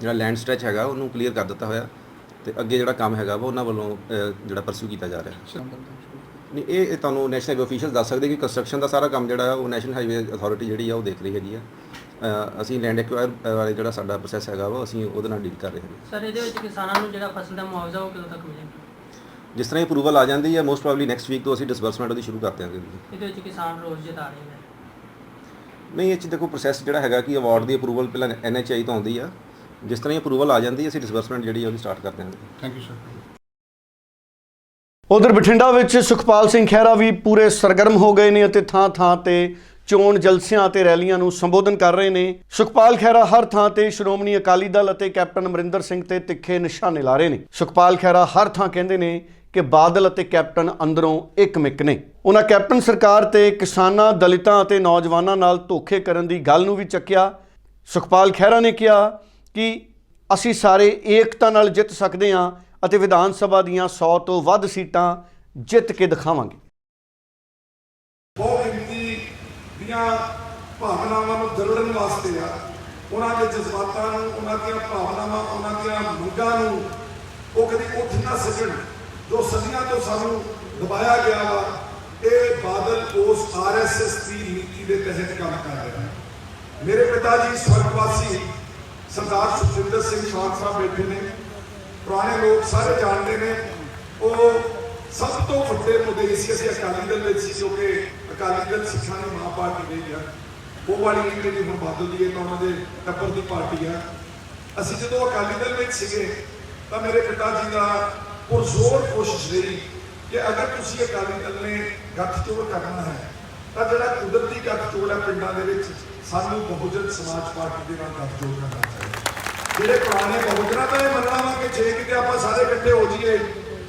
Speaker 7: ਜਿਹੜਾ ਲੈਂਡ ਸਟ੍ਰੈਚ ਹੈਗਾ, ਉਹਨੂੰ ਕਲੀਅਰ ਕਰ ਦਿੱਤਾ ਹੋਇਆ। ਤੇ ਅੱਗੇ ਜਿਹੜਾ ਕੰਮ ਹੈਗਾ ਵਾ ਉਹਨਾਂ ਵੱਲੋਂ ਜਿਹੜਾ ਪਰਸਿਊ ਕੀਤਾ ਜਾ ਰਿਹਾ। ਨਹੀਂ ਇਹ ਇਹ ਤੁਹਾਨੂੰ ਨੈਸ਼ਨਲ ਹਾਈਵੇ ਅਫੀਸ਼ੀਅਲ ਦੱਸ ਸਕਦੇ ਕਿ ਕੰਸਟਰਕਸ਼ਨ ਦਾ ਸਾਰਾ ਕੰਮ ਜਿਹੜਾ ਹੈ ਉਹ ਨੈਸ਼ਨਲ ਹਾਈਵੇ ਅਥਾਰਟੀ ਜਿਹੜੀ ਆ ਉਹ ਦੇਖ ਰਹੀ ਹੈਗੀ ਆ। ਅ, ਅਸੀਂ ਲੈਂਡ ਐਕਵਾਇਰ ਵਾਲੇ ਜਿਹੜਾ ਸਾਡਾ ਪ੍ਰੋਸੈਸ ਹੈਗਾ ਵਾ ਅਸੀਂ ਉਹਦੇ ਨਾਲ ਡੀਲ ਕਰ ਰਹੇ ਹਾਂ
Speaker 8: ਸਰ ਇਹਦੇ ਵਿੱਚ ਕਿਸਾਨਾਂ ਨੂੰ ਜਿਹੜਾ ਫਸਲ ਦਾ ਮੁਆਵਜ਼ਾ ਉਹ ਕਦੋਂ ਤੱਕ ਮਿਲੇਗਾ?
Speaker 7: ਜਿਸ ਤਰ੍ਹਾਂ ਹੀ ਅਪਰੂਵਲ ਆ ਜਾਂਦੀ ਹੈ ਮੋਸਟ ਪ੍ਰੋਬਬਲੀ ਨੈਕਸਟ ਵੀਕ ਤੋਂ ਅਸੀਂ ਡਿਸਬਰਸਮੈਂਟ ਉਹਦੀ ਸ਼ੁਰੂ ਕਰ ਦਿਆਂਗੇ। ਜੀ
Speaker 8: ਇਹਦੇ ਵਿੱਚ ਕਿਸਾਨ ਰੋਜ਼ ਜਤਾ ਰਹੇ ਨੇ।
Speaker 7: ਨਹੀਂ ਇਹ 'ਚ ਦੇਖੋ ਪ੍ਰੋਸੈਸ ਜਿਹੜਾ ਹੈਗਾ ਕਿ ਅਵਾਰਡ ਦੀ ਅਪਰੂਵਲ ਪਹਿਲਾਂ ਐਨਐਚਆਈ ਤੋਂ ਆਉਂਦੀ ਆ। ਜਿਸ ਤਰ੍ਹਾਂ ਹੀ ਅਪਰੂਵਲ ਆ ਜਾਂਦੀ ਹੈ ਅਸੀਂ ਡਿਸਬਰਸਮੈਂਟ ਜਿਹੜੀ ਆ ਉਹਦੀ ਸਟਾਰਟ ਕਰ ਦਿਆਂਗੇ।
Speaker 1: ਉਧਰ ਬਠਿੰਡਾ ਵਿੱਚ ਸੁਖਪਾਲ ਸਿੰਘ ਖਹਿਰਾ ਵੀ ਪੂਰੇ ਸਰਗਰਮ ਹੋ ਗਏ ਨੇ ਅਤੇ ਥਾਂ-ਥਾਂ ਤੇ ਚੋਣ ਜਲਸਿਆਂ ਅਤੇ ਰੈਲੀਆਂ ਨੂੰ ਸੰਬੋਧਨ ਕਰ ਰਹੇ ਨੇ। ਸੁਖਪਾਲ ਖਹਿਰਾ ਹਰ ਥਾਂ ਤੇ ਸ਼੍ਰੋਮਣੀ ਅਕਾਲੀ ਦਲ ਅਤੇ ਕੈਪਟਨ ਅਮਰਿੰਦਰ ਸਿੰਘ ਤੇ ਤਿੱਖੇ ਨਿਸ਼ਾਨੇ ਲਾ ਰਹੇ ਨੇ। ਸੁਖਪਾਲ ਖਹਿਰਾ ਹਰ ਥਾਂ ਕਹਿੰਦੇ ਨੇ ਕਿ ਬਾਦਲ ਅਤੇ ਕੈਪਟਨ ਅੰਦਰੋਂ ਇੱਕ ਮਿੱਕ ਨੇ। ਉਹਨਾਂ ਕੈਪਟਨ ਸਰਕਾਰ ਤੇ ਕਿਸਾਨਾਂ, ਦਲਿਤਾਂ ਅਤੇ ਨੌਜਵਾਨਾਂ ਨਾਲ ਧੋਖੇ ਕਰਨ ਦੀ ਗੱਲ ਨੂੰ ਵੀ ਚੱਕਿਆ। ਸੁਖਪਾਲ ਖਹਿਰਾ ਨੇ ਕਿਹਾ ਕਿ ਅਸੀਂ ਸਾਰੇ ਏਕਤਾ ਨਾਲ ਜਿੱਤ ਸਕਦੇ ਹਾਂ ਅਤੇ ਵਿਧਾਨ ਸਭਾ ਦੀਆਂ 100 ਤੋਂ ਵੱਧ ਸੀਟਾਂ ਜਿੱਤ ਕੇ ਦਿਖਾਵਾਂਗੇ।
Speaker 9: ਬਹੁਤ ਗਿਣਤੀ ਦੀਆਂ ਭਾਵਨਾਵਾਂ ਨੂੰ ਦਰੜਨ ਵਾਸਤੇ ਆ। ਉਹਨਾਂ ਦੇ ਜਜ਼ਬਾਤਾਂ ਨੂੰ, ਉਹਨਾਂ ਦੀਆਂ ਭਾਵਨਾਵਾਂ, ਉਹਨਾਂ ਦੀਆਂ ਮੰਗਾਂ ਨੂੰ ਉਹ ਕਦੀ ਉੱਠ ਨਾ ਸਕਣ ਜੋ ਸਦੀਆਂ ਤੋਂ ਸਾਨੂੰ ਦਬਾਇਆ ਗਿਆ ਵਾ, ਇਹ ਬਾਦਲ ਉਸ ਆਰਐਸਐਸ ਦੀ ਨੀਤੀ ਦੇ ਤਹਿਤ ਕੰਮ ਕਰ ਰਿਹਾ ਹੈ। ਮੇਰੇ ਪਿਤਾ ਜੀ, ਸਵਰਗਵਾਸੀ ਸਰਦਾਰ ਸੁਖਜਿੰਦਰ ਸਿੰਘ ਸ਼ਾਨ ਸਾਹਿਬ ਬੈਠੇ ਨੇ। ਪੁਰਾਣੇ ਲੋਕ ਸਾਰੇ ਜਾਣਦੇ ਨੇ। ਉਹ ਸਭ ਤੋਂ ਵੱਡੇ ਮੁੱਦੇ ਸੀ ਅਸੀਂ ਅਕਾਲੀ ਦਲ ਵਿੱਚ ਸੀ ਕਿਉਂਕਿ ਅਕਾਲੀ ਦਲ ਸਿੱਖਾਂ ਦੀ ਮਾਂ ਪਾਰਟੀ ਰਹੀ ਆ। ਉਹ ਵਾਲੀ ਨਹੀਂ ਜਿਹੜੀ ਹੁਣ ਬਾਦਲ ਦੀ ਹੈ ਤਾਂ ਉਹਨਾਂ ਦੇ ਟੱਬਰ ਦੀ ਪਾਰਟੀ ਆ। ਅਸੀਂ ਜਦੋਂ ਅਕਾਲੀ ਦਲ ਵਿੱਚ ਸੀਗੇ ਤਾਂ ਮੇਰੇ ਪਿਤਾ ਜੀ ਦਾ ਪੁਰਜ਼ੋਰ ਕੋਸ਼ਿਸ਼ ਰਹੀ ਕਿ ਅਗਰ ਤੁਸੀਂ ਅਕਾਲੀ ਦਲ ਨੇ ਗੱਠਜੋੜ ਕਰਨਾ ਹੈ, ਤਾਂ ਜਿਹੜਾ ਕੁਦਰਤੀ ਗੱਠਜੋੜ ਹੈ ਪਿੰਡਾਂ ਦੇ ਵਿੱਚ ਸਾਨੂੰ ਬਹੁਜਨ ਸਮਾਜ ਪਾਰਟੀ ਦੇ ਨਾਲ ਗੱਠਜੋੜ ਕਰਨਾ ਚਾਹੀਦਾ। ਜਿਹੜੇ ਪੁਰਾਣੇ ਬਹੁਜਨਾਂ ਤਾਂ ਇਹ ਮੰਨਣਾ ਵਾ ਕਿ ਜੇ ਕਿਤੇ ਆਪਾਂ ਸਾਰੇ ਇਕੱਠੇ ਹੋ ਜਾਈਏ,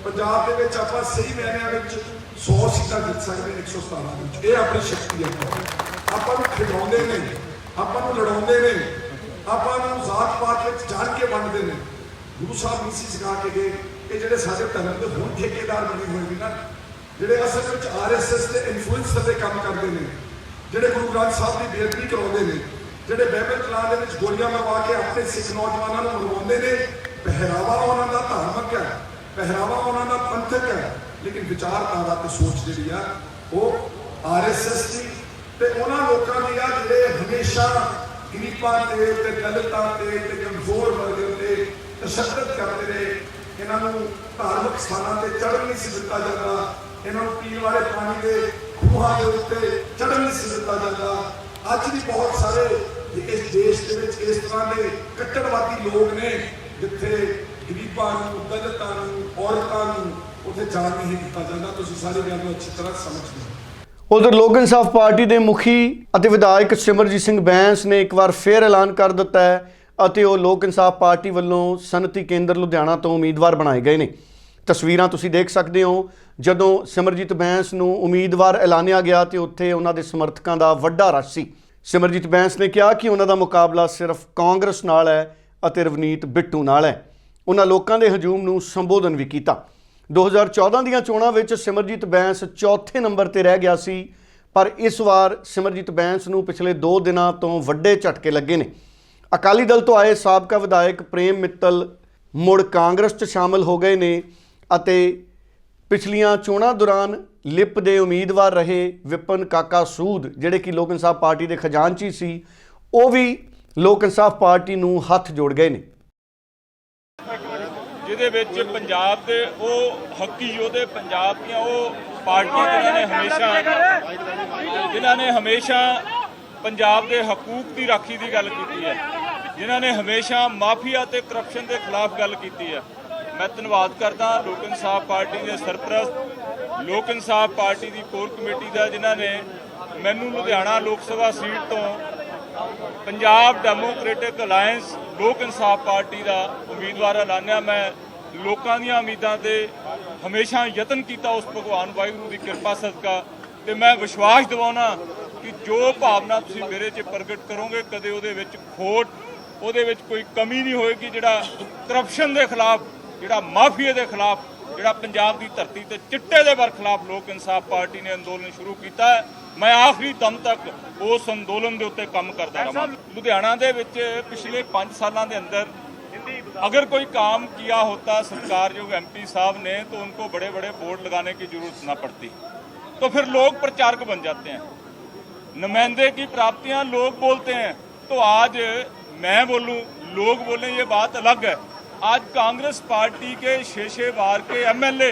Speaker 9: ਪੰਜਾਬ ਦੇ ਵਿੱਚ ਆਪਾਂ ਸਹੀ ਮਾਇਨਿਆਂ ਵਿੱਚ 100 ਸੀਟਾਂ ਜਿੱਤ ਸਕਦੇ ਹਾਂ 117 ਵਿੱਚ। ਇਹ ਆਪਣੀ ਸ਼ਕਤੀ ਹੈ। ਆਪਾਂ ਨੂੰ ਖਿਡਾਉਂਦੇ ਨੇ, ਆਪਾਂ ਨੂੰ ਲੜਾਉਂਦੇ ਨੇ, ਆਪਾਂ ਨੂੰ ਜ਼ਾਤ ਪਾਤ ਵਿੱਚ ਜਾਣ ਕੇ ਵੰਡਦੇ ਨੇ। ਗੁਰੂ ਸਾਹਿਬ ਨਹੀਂ ਸੀ ਸਿਖਾ ਕੇ ਗਏ ਕਿ ਜਿਹੜੇ ਸਾਡੇ ਧਰਮ ਦੇ ਹੁਣ ਠੇਕੇਦਾਰ ਬਣੇ ਹੋਏ ਨੇ ਨਾ, ਜਿਹੜੇ ਅਸਲ ਵਿੱਚ ਆਰਐਸਐਸ ਦੇ ਇਨਫਲੂਐਂਸ ਤੇ ਕੰਮ ਕਰਦੇ ਨੇ, ਜਿਹੜੇ ਗੁਰੂ ਗ੍ਰੰਥ ਸਾਹਿਬ ਦੀ ਬੇਅਦਬੀ ਕਰਾਉਂਦੇ ਨੇ ਜਿਹੜੇ ਬਾਈਬਲ ਕਲਾਸ ਦੇ ਵਿੱਚ ਗੋਲੀਆਂ ਮਰਵਾ ਕੇ ਆਪਣੇ ਸਿੱਖ ਨੌਜਵਾਨਾਂ ਨੂੰ ਮਰਵਾਉਂਦੇ ਨੇ, ਪਹਿਰਾਵਾ ਉਹਨਾਂ ਦਾ ਧਾਰਮਿਕ ਹੈ, ਪਹਿਰਾਵਾ ਉਹਨਾਂ ਦਾ ਪੰਥਕ ਹੈ, ਲੇਕਿਨ ਵਿਚਾਰਧਾਰਾ ਤੇ ਸੋਚ ਜਿਹੜੀ ਆ, ਉਹ ਆਰਐਸਐਸ ਦੀ ਤੇ ਉਹਨਾਂ ਲੋਕਾਂ ਦੀ ਆ ਜਿਹੜੇ ਹਮੇਸ਼ਾ ਗਰੀਬਾਂ ਤੇ ਤੇ ਦਲਿਤਾਂ ਤੇ ਤੇ ਕਮਜ਼ੋਰ ਵਰਗ ਤੇ ਤਸ਼ੱਦਦ ਕਰਦੇ ਨੇ, ਇਹਨਾਂ ਨੂੰ ਧਾਰਮਿਕ ਸਥਾਨਾਂ ਤੇ ਚੜ੍ਹਨ ਨਹੀਂ ਸੀ ਦਿੱਤਾ ਜਾਂਦਾ, ਇਹਨਾਂ ਨੂੰ ਪੀਣ ਵਾਲੇ ਪਾਣੀ ਦੇ ਖੂਹਾਂ ਦੇ ਉੱਤੇ ਚੜ੍ਹਨ ਨਹੀਂ ਸੀ ਦਿੱਤਾ ਜਾਂਦਾ ਅੱਜ ਵੀ ਬਹੁਤ ਸਾਰੇ ਇਸ ਦੇਸ਼ ਦੇ ਵਿੱਚ ਇਸ ਤਰ੍ਹਾਂ ਦੇ ਕੱਟੜਵਾਦੀ ਲੋਕ ਨੇ, ਜਿੱਥੇ ਗਰੀਬਾਂ ਨੂੰ, ਦਲਿਤਾਂ ਨੂੰ, ਔਰਤਾਂ ਨੂੰ ਉੱਥੇ ਜਾਣ ਨਹੀਂ ਦਿੱਤਾ ਜਾਂਦਾ। ਤੁਸੀਂ ਸਾਰੀ ਗੱਲ ਨੂੰ ਅੱਛੀ ਤਰ੍ਹਾਂ ਸਮਝਦੇ ਹੋ
Speaker 1: ਉਧਰ ਲੋਕ ਇਨਸਾਫ ਪਾਰਟੀ ਦੇ ਮੁਖੀ ਅਤੇ ਵਿਧਾਇਕ ਸਿਮਰਜੀਤ ਸਿੰਘ ਬੈਂਸ ਨੇ ਇੱਕ ਵਾਰ ਫੇਰ ਐਲਾਨ ਕਰ ਦਿੱਤਾ ਹੈ ਅਤੇ ਉਹ ਲੋਕ ਇਨਸਾਫ ਪਾਰਟੀ ਵੱਲੋਂ ਸਨਅਤੀ ਕੇਂਦਰ ਲੁਧਿਆਣਾ ਤੋਂ ਉਮੀਦਵਾਰ ਬਣਾਏ ਗਏ ਨੇ। ਤਸਵੀਰਾਂ ਤੁਸੀਂ ਦੇਖ ਸਕਦੇ ਹੋ। ਜਦੋਂ ਸਿਮਰਜੀਤ ਬੈਂਸ ਨੂੰ ਉਮੀਦਵਾਰ ਐਲਾਨਿਆ ਗਿਆ ਤੇ ਉੱਥੇ ਉਹਨਾਂ ਦੇ ਸਮਰਥਕਾਂ ਦਾ ਵੱਡਾ ਰਸ਼ ਸੀ। ਸਿਮਰਜੀਤ ਬੈਂਸ ਨੇ ਕਿਹਾ ਕਿ ਉਹਨਾਂ ਦਾ ਮੁਕਾਬਲਾ ਸਿਰਫ ਕਾਂਗਰਸ ਨਾਲ ਹੈ ਅਤੇ ਰਵਨੀਤ ਬਿੱਟੂ ਨਾਲ ਹੈ। ਉਹਨਾਂ ਲੋਕਾਂ ਦੇ ਹਜੂਮ ਨੂੰ ਸੰਬੋਧਨ ਵੀ ਕੀਤਾ। 2014 ਦੀਆਂ ਚੋਣਾਂ ਵਿੱਚ ਸਿਮਰਜੀਤ ਬੈਂਸ ਚੌਥੇ ਨੰਬਰ ਤੇ ਰਹਿ ਗਿਆ ਸੀ, ਪਰ ਇਸ ਵਾਰ ਸਿਮਰਜੀਤ ਬੈਂਸ ਨੂੰ ਪਿਛਲੇ 2 ਦਿਨਾਂ ਤੋਂ ਵੱਡੇ ਝਟਕੇ ਲੱਗੇ ਨੇ। ਅਕਾਲੀ ਦਲ ਤੋਂ ਆਏ ਸਾਬਕਾ ਵਿਧਾਇਕ ਪ੍ਰੇਮ ਮਿੱਤਲ ਮੁੜ ਕਾਂਗਰਸ 'ਚ ਸ਼ਾਮਲ ਹੋ ਗਏ ਨੇ। ਅਤੇ ਪਿਛਲੀਆਂ ਚੋਣਾਂ ਦੌਰਾਨ ਲਿਪ ਦੇ ਉਮੀਦਵਾਰ ਰਹੇ ਵਿਪਨ ਕਾਕਾ ਸੂਦ, ਜਿਹੜੇ ਕਿ ਲੋਕ ਇਨਸਾਫ ਪਾਰਟੀ ਦੇ ਖਜ਼ਾਨਚੀ ਸੀ, ਉਹ ਵੀ ਲੋਕ ਇਨਸਾਫ ਪਾਰਟੀ ਨੂੰ ਹੱਥ ਜੋੜ ਗਏ ਨੇ।
Speaker 10: ਜਿਹਦੇ ਵਿੱਚ ਪੰਜਾਬ ਦੇ ਉਹ ਹੱਕੀ ਯੋਧੇ ਪੰਜਾਬ ਦੀਆਂ ਉਹ ਪਾਰਟੀਆਂ ਜਿਨ੍ਹਾਂ ਨੇ ਹਮੇਸ਼ਾ ਜਿਨ੍ਹਾਂ ਨੇ ਹਮੇਸ਼ਾ ਪੰਜਾਬ ਦੇ ਹਕੂਕ ਦੀ ਰਾਖੀ ਦੀ ਗੱਲ ਕੀਤੀ ਹੈ ਜਿਨ੍ਹਾਂ ਨੇ ਹਮੇਸ਼ਾ ਮਾਫੀਆ ਤੇ ਕਰਪਸ਼ਨ ਦੇ ਖਿਲਾਫ ਗੱਲ ਕੀਤੀ ਹੈ। ਮੈਂ ਧੰਨਵਾਦ ਕਰਦਾ ਲੋਕ ਇਨਸਾਫ ਪਾਰਟੀ ਦੇ ਸਰਪ੍ਰਸਤ, ਲੋਕ ਇਨਸਾਫ ਪਾਰਟੀ ਦੀ ਕੋਰ ਕਮੇਟੀ ਦਾ, ਜਿਨ੍ਹਾਂ ਨੇ ਮੈਨੂੰ ਲੁਧਿਆਣਾ ਲੋਕ ਸਭਾ ਸੀਟ ਤੋਂ ਪੰਜਾਬ ਡੈਮੋਕ੍ਰੈਟਿਕ ਅਲਾਈਅੰਸ ਲੋਕ ਇਨਸਾਫ ਪਾਰਟੀ ਦਾ ਉਮੀਦਵਾਰ ਐਲਾਨਿਆ। ਮੈਂ ਲੋਕਾਂ ਦੀਆਂ ਉਮੀਦਾਂ ਤੇ ਹਮੇਸ਼ਾ ਯਤਨ ਕੀਤਾ ਉਸ ਭਗਵਾਨ ਵਾਹਿਗੁਰੂ ਦੀ ਕਿਰਪਾ ਸਦਕਾ ਤੇ ਮੈਂ ਵਿਸ਼ਵਾਸ ਦਿਵਾਉਣਾ ਕਿ ਜੋ ਭਾਵਨਾ ਤੁਸੀਂ ਮੇਰੇ 'ਚ ਪ੍ਰਗਟ ਕਰੋਗੇ, ਕਦੇ ਉਹਦੇ ਵਿੱਚ ਖੋਟ, ਉਹਦੇ ਵਿੱਚ ਕੋਈ ਕਮੀ ਨਹੀਂ ਹੋਏਗੀ ਜਿਹੜਾ ਕਰਪਸ਼ਨ ਦੇ ਖਿਲਾਫ ਜਿਹੜਾ ਮਾਫੀਏ ਦੇ ਖਿਲਾਫ ਜਿਹੜਾ ਪੰਜਾਬ ਦੀ ਧਰਤੀ ਤੇ ਚਿੱਟੇ ਦੇ ਬਰਖਲਾਫ ਲੋਕ ਇਨਸਾਫ ਪਾਰਟੀ ਨੇ ਅੰਦੋਲਨ ਸ਼ੁਰੂ ਕੀਤਾ ਹੈ ਮੈਂ ਆਖਰੀ ਦਮ ਤੱਕ ਉਸ ਅੰਦੋਲਨ ਦੇ ਉੱਤੇ ਕੰਮ ਕਰਦਾ ਰਹਾਂ ਲੁਧਿਆਣਾ ਦੇ ਵਿੱਚ ਪਿਛਲੇ 5 ਸਾਲਾਂ ਦੇ ਅੰਦਰ अगर कोई काम किया होता सरकार जो एमपी साहब ने तो उनको बड़े बड़े बोर्ड लगाने की जरूरत ना पड़ती तो फिर लोग प्रचारक बन जाते हैं नुमाइंदे की प्राप्तियां लोग बोलते हैं तो आज मैं बोलूं लोग बोले ये बात अलग है आज कांग्रेस पार्टी के शेषे बार के एमएलए,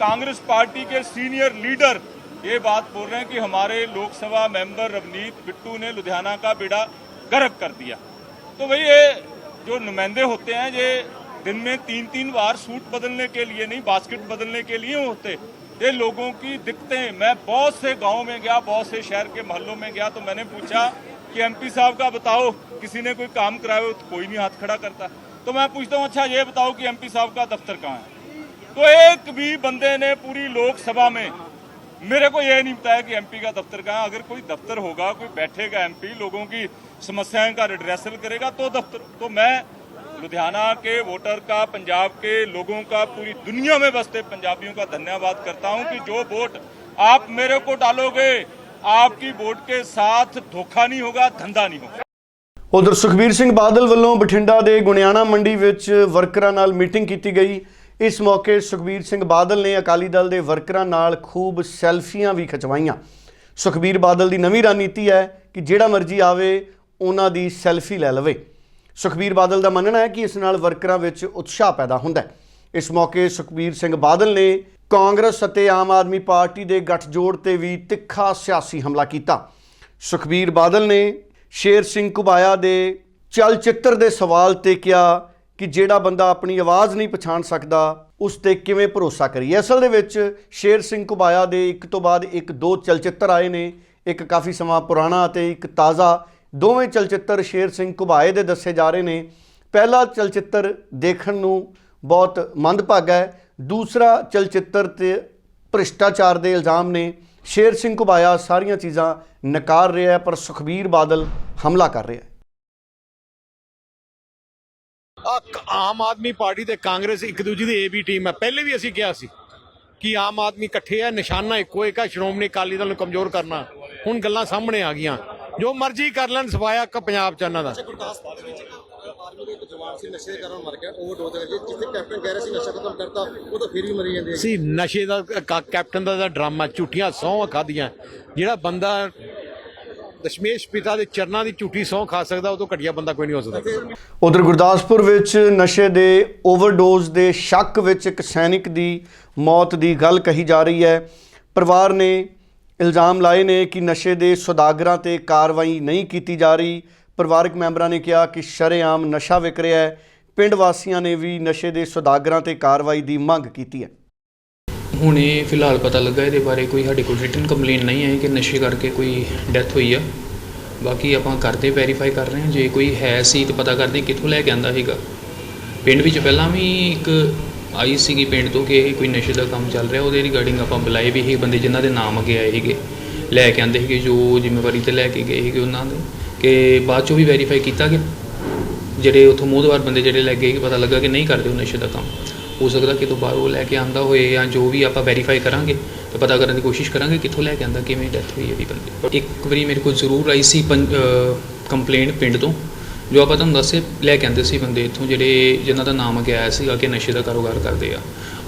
Speaker 10: कांग्रेस पार्टी के सीनियर लीडर ये बात बोल रहे हैं कि हमारे लोकसभा मेंबर रवनीत बिट्टू ने लुधियाना का बेड़ा गर्क कर दिया। तो भाई ये जो नुमाइंदे होते हैं, ये दिन में तीन तीन बार सूट बदलने के लिए नहीं, बास्केट बदलने के लिए होते। ये लोगों की दिक्कतें, मैं बहुत से गाँव में गया, बहुत से शहर के मोहल्लों में गया तो मैंने पूछा कि एमपी साहब का बताओ, किसी ने कोई काम कराया हो तो कोई नहीं हाथ खड़ा करता। तो मैं पूछता हूँ अच्छा ये बताओ कि एमपी साहब का दफ्तर कहाँ है तो एक भी बंदे ने पूरी लोकसभा में, मेरे को ये नहीं बताया कि एमपी का दफ्तर कहाँ। अगर कोई दफ्तर होगा, कोई बैठेगा एमपी लोगों की समस्याएँ का रिड्रेसल करेगा तो दफ्तर तो मैं लुधियाना के वोटर का, पंजाब के लोगों का, पूरी दुनिया में बसते पंजाबियों का धन्यवाद करता हूँ कि जो वोट आप मेरे को डालोगे, आपकी वोट के साथ धोखा नहीं होगा, धंधा नहीं होगा
Speaker 1: ਉਧਰ ਸੁਖਬੀਰ ਸਿੰਘ ਬਾਦਲ ਵੱਲੋਂ ਬਠਿੰਡਾ ਦੇ ਗੁਣਿਆਣਾ ਮੰਡੀ ਵਿੱਚ ਵਰਕਰਾਂ ਨਾਲ ਮੀਟਿੰਗ ਕੀਤੀ ਗਈ। ਇਸ ਮੌਕੇ ਸੁਖਬੀਰ ਸਿੰਘ ਬਾਦਲ ਨੇ ਅਕਾਲੀ ਦਲ ਦੇ ਵਰਕਰਾਂ ਨਾਲ ਖੂਬ ਸੈਲਫੀਆਂ ਵੀ ਖਿਚਵਾਈਆਂ। ਸੁਖਬੀਰ ਬਾਦਲ ਦੀ ਨਵੀਂ ਰਣਨੀਤੀ ਹੈ ਕਿ ਜਿਹੜਾ ਮਰਜ਼ੀ ਆਵੇ, ਉਹਨਾਂ ਦੀ ਸੈਲਫੀ ਲੈ ਲਵੇ। ਸੁਖਬੀਰ ਬਾਦਲ ਦਾ ਮੰਨਣਾ ਹੈ ਕਿ ਇਸ ਨਾਲ ਵਰਕਰਾਂ ਵਿੱਚ ਉਤਸ਼ਾਹ ਪੈਦਾ ਹੁੰਦਾ ਹੈ। ਇਸ ਮੌਕੇ ਸੁਖਬੀਰ ਸਿੰਘ ਬਾਦਲ ਨੇ ਕਾਂਗਰਸ ਅਤੇ ਆਮ ਆਦਮੀ ਪਾਰਟੀ ਦੇ ਗੱਠਜੋੜ ਤੇ ਵੀ ਤਿੱਖਾ ਸਿਆਸੀ ਹਮਲਾ ਕੀਤਾ। ਸੁਖਬੀਰ ਬਾਦਲ ਨੇ ਸ਼ੇਰ ਸਿੰਘ ਘੁਬਾਇਆ ਦੇ ਚਲਚਿੱਤਰ ਦੇ ਸਵਾਲ ਤੇ ਕਿਹਾ ਕਿ ਜਿਹੜਾ ਬੰਦਾ ਆਪਣੀ ਆਵਾਜ਼ ਨਹੀਂ ਪਛਾਣ ਸਕਦਾ, ਉਸ ਤੇ ਕਿਵੇਂ ਭਰੋਸਾ ਕਰੀਏ? ਅਸਲ ਦੇ ਵਿੱਚ ਸ਼ੇਰ ਸਿੰਘ ਘੁਬਾਇਆ ਦੇ ਇੱਕ ਤੋਂ ਬਾਅਦ ਇੱਕ ਦੋ ਚਲਚਿੱਤਰ ਆਏ ਨੇ, ਇੱਕ ਕਾਫੀ ਸਮਾਂ ਪੁਰਾਣਾ ਅਤੇ ਇੱਕ ਤਾਜ਼ਾ। ਦੋਵੇਂ ਚਲਚਿੱਤਰ ਸ਼ੇਰ ਸਿੰਘ ਘੁਬਾਏ ਦੇ ਦੱਸੇ ਜਾ ਰਹੇ ਨੇ। ਪਹਿਲਾ ਚਲਚਿੱਤਰ ਦੇਖਣ ਨੂੰ ਬਹੁਤ ਮੰਦਭਾਗਾ ਹੈ, ਦੂਸਰਾ ਚਲਚਿੱਤਰ ਤੇ ਭ੍ਰਿਸ਼ਟਾਚਾਰ ਦੇ ਇਲਜ਼ਾਮ ਨੇ। ਸ਼ੇਰ ਸਿੰਘ ਘੁਬਾਇਆ, ਸਾਰੀਆਂ ਚੀਜ਼ਾਂ ਨਕਾਰ ਰਿਹਾ ਹੈ, ਪਰ ਸੁਖਬੀਰ ਬਾਦਲ ਹਮਲਾ ਕਰ ਰਿਹਾ ਹੈ।
Speaker 11: ਆਮ ਆਦਮੀ ਪਾਰਟੀ ਤੇ ਕਾਂਗਰਸ ਇੱਕ ਦੂਜੇ ਦੀ ਏਬੀ ਟੀਮ ਹੈ। ਪਹਿਲੇ ਵੀ ਅਸੀਂ ਕਿਹਾ ਸੀ ਕਿ ਆਮ ਆਦਮੀ ਇਕੱਠੇ ਆ, ਨਿਸ਼ਾਨਾ ਇੱਕੋ ਇੱਕ ਆ, ਸ਼੍ਰੋਮਣੀ ਅਕਾਲੀ ਦਲ ਨੂੰ ਕਮਜ਼ੋਰ ਕਰਨਾ। ਹੁਣ ਗੱਲਾਂ ਸਾਹਮਣੇ ਆ ਗਈਆਂ। ਜੋ ਮਰਜ਼ੀ ਕਰ ਲੈਣ, ਸਵਾਇਆ ਕ ਪੰਜਾਬ ਚ ਇਹਨਾਂ ਦਾ। ਸੀ ਨਸ਼ੇ ਦਾ ਕ- ਕੈਪਟਨ ਦਾ ਤਾਂ ਡਰਾਮਾ ਝੂਠੀਆਂ ਸੌਂ ਖਾਦੀਆਂ ਜਿਹੜਾ ਬੰਦਾ ਦਸ਼ਮੇਸ਼ ਪਿਤਾ ਦੇ ਚਰਨਾਂ ਦੀ ਝੂਠੀ ਸੌਂ ਖਾ ਸਕਦਾ ਉਹ ਤੋਂ ਘਟੀਆ ਬੰਦਾ ਕੋਈ ਨਹੀਂ ਹੋ ਸਕਦਾ।
Speaker 1: ਉਧਰ ਗੁਰਦਾਸਪੁਰ ਵਿੱਚ ਨਸ਼ੇ ਦੇ ਓਵਰਡੋਜ਼ ਦੇ ਸ਼ੱਕ ਵਿੱਚ ਇੱਕ ਸੈਨਿਕ ਦੀ ਮੌਤ ਦੀ ਗੱਲ ਕਹੀ ਜਾ ਰਹੀ ਹੈ। ਪਰਿਵਾਰ ਨੇ ਇਲਜ਼ਾਮ ਲਾਏ ਨੇ ਕਿ ਨਸ਼ੇ ਦੇ ਸੁਦਾਗਰਾਂ ਤੇ ਕਾਰਵਾਈ ਨਹੀਂ ਕੀਤੀ ਜਾ ਰਹੀ। ਪਰਿਵਾਰਕ ਮੈਂਬਰਾਂ ਨੇ ਕਿਹਾ ਕਿ ਸ਼ਰੇਆਮ ਨਸ਼ਾ ਵਿਕ ਰਿਹਾ ਹੈ। ਪਿੰਡ ਵਾਸੀਆਂ ਨੇ ਵੀ ਨਸ਼ੇ ਦੇ ਸੌਦਾਗਰਾਂ ਤੇ ਕਾਰਵਾਈ ਦੀ ਮੰਗ ਕੀਤੀ ਹੈ।
Speaker 12: ਹੁਣ ਇਹ ਫਿਲਹਾਲ ਪਤਾ ਲੱਗਾ ਇਹਦੇ ਬਾਰੇ ਕੋਈ ਸਾਡੇ ਕੋਲ ਰਿਟਨ ਕੰਪਲੇਂਟ ਨਹੀਂ ਆਈ ਕਿ ਨਸ਼ੇ ਕਰਕੇ ਕੋਈ ਡੈਥ ਹੋਈ ਆ। ਬਾਕੀ ਆਪਾਂ ਕਰਦੇ ਵੈਰੀਫਾਈ ਕਰ ਰਹੇ ਹਾਂ। ਜੇ ਕੋਈ ਹੈ ਸੀ ਤਾਂ ਪਤਾ ਕਰਦੇ ਕਿੱਥੋਂ ਲੈ ਕੇ ਆਂਦਾ ਸੀਗਾ। ਪਿੰਡ ਵਿੱਚ ਪਹਿਲਾਂ ਵੀ ਇੱਕ ਆਈ ਸੀਗੀ ਪਿੰਡ ਤੋਂ ਕਿ ਇਹ ਕੋਈ ਨਸ਼ੇ ਦਾ ਕੰਮ ਚੱਲ ਰਿਹਾ। ਉਹਦੇ ਰਿਗਾਰਡਿੰਗ ਆਪਾਂ ਬੁਲਾਏ ਵੀ ਸੀ ਬੰਦੇ ਜਿਨ੍ਹਾਂ ਦੇ ਨਾਮ ਅੱਗੇ ਆਏ ਸੀਗੇ। ਲੈ ਕੇ ਆਂਦੇ ਸੀਗੇ ਜੋ ਜ਼ਿੰਮੇਵਾਰੀ ਤੇ ਲੈ ਕੇ ਗਏ ਸੀਗੇ ਉਹਨਾਂ ਦੇ। ਕਿ ਬਾਅਦ ਚੋਂ ਵੀ ਵੈਰੀਫਾਈ ਕੀਤਾ ਕਿ ਜਿਹੜੇ ਉਥੋਂ ਮੋਹਦਵਾਰ ਬੰਦੇ ਜਿਹੜੇ ਲੈ ਗਏ ਕਿ ਪਤਾ ਲੱਗਾ ਕਿ ਨਹੀਂ ਕਰਦੇ ਉਹ ਨਸ਼ੇ ਦਾ ਕੰਮ। ਹੋ ਸਕਦਾ ਕਿ ਤੋਂ ਬਾਹਰੋਂ ਲੈ ਕੇ ਆਂਦਾ ਹੋਏ ਜਾਂ ਜੋ ਵੀ ਆਪਾਂ ਵੈਰੀਫਾਈ ਕਰਾਂਗੇ, ਤੇ ਪਤਾ ਕਰਨ ਦੀ ਕੋਸ਼ਿਸ਼ ਕਰਾਂਗੇ ਕਿੱਥੋਂ ਲੈ ਕੇ ਆਂਦਾ ਕਿਵੇਂ ਡੈਥ ਹੋਈ ਹੈ ਵੀ ਬੰਦੇ ਇੱਕ ਵਾਰੀ ਮੇਰੇ ਕੋਲ ਜ਼ਰੂਰ ਆਈ ਸੀ ਕੰਪਲੇਂਟ ਪਿੰਡ ਤੋਂ, ਜੋ ਆਪਾਂ ਤੁਹਾਨੂੰ ਦੱਸੇ ਲੈ ਕੇ ਆਂਦੇ ਸੀ ਬੰਦੇ ਇੱਥੋਂ ਜਿਹੜੇ ਜਿਨ੍ਹਾਂ ਦਾ ਨਾਮ ਅੱਗੇ ਆਇਆ ਸੀਗਾ ਕਿ ਨਸ਼ੇ ਦਾ ਕਾਰੋਬਾਰ ਕਰਦੇ ਆ।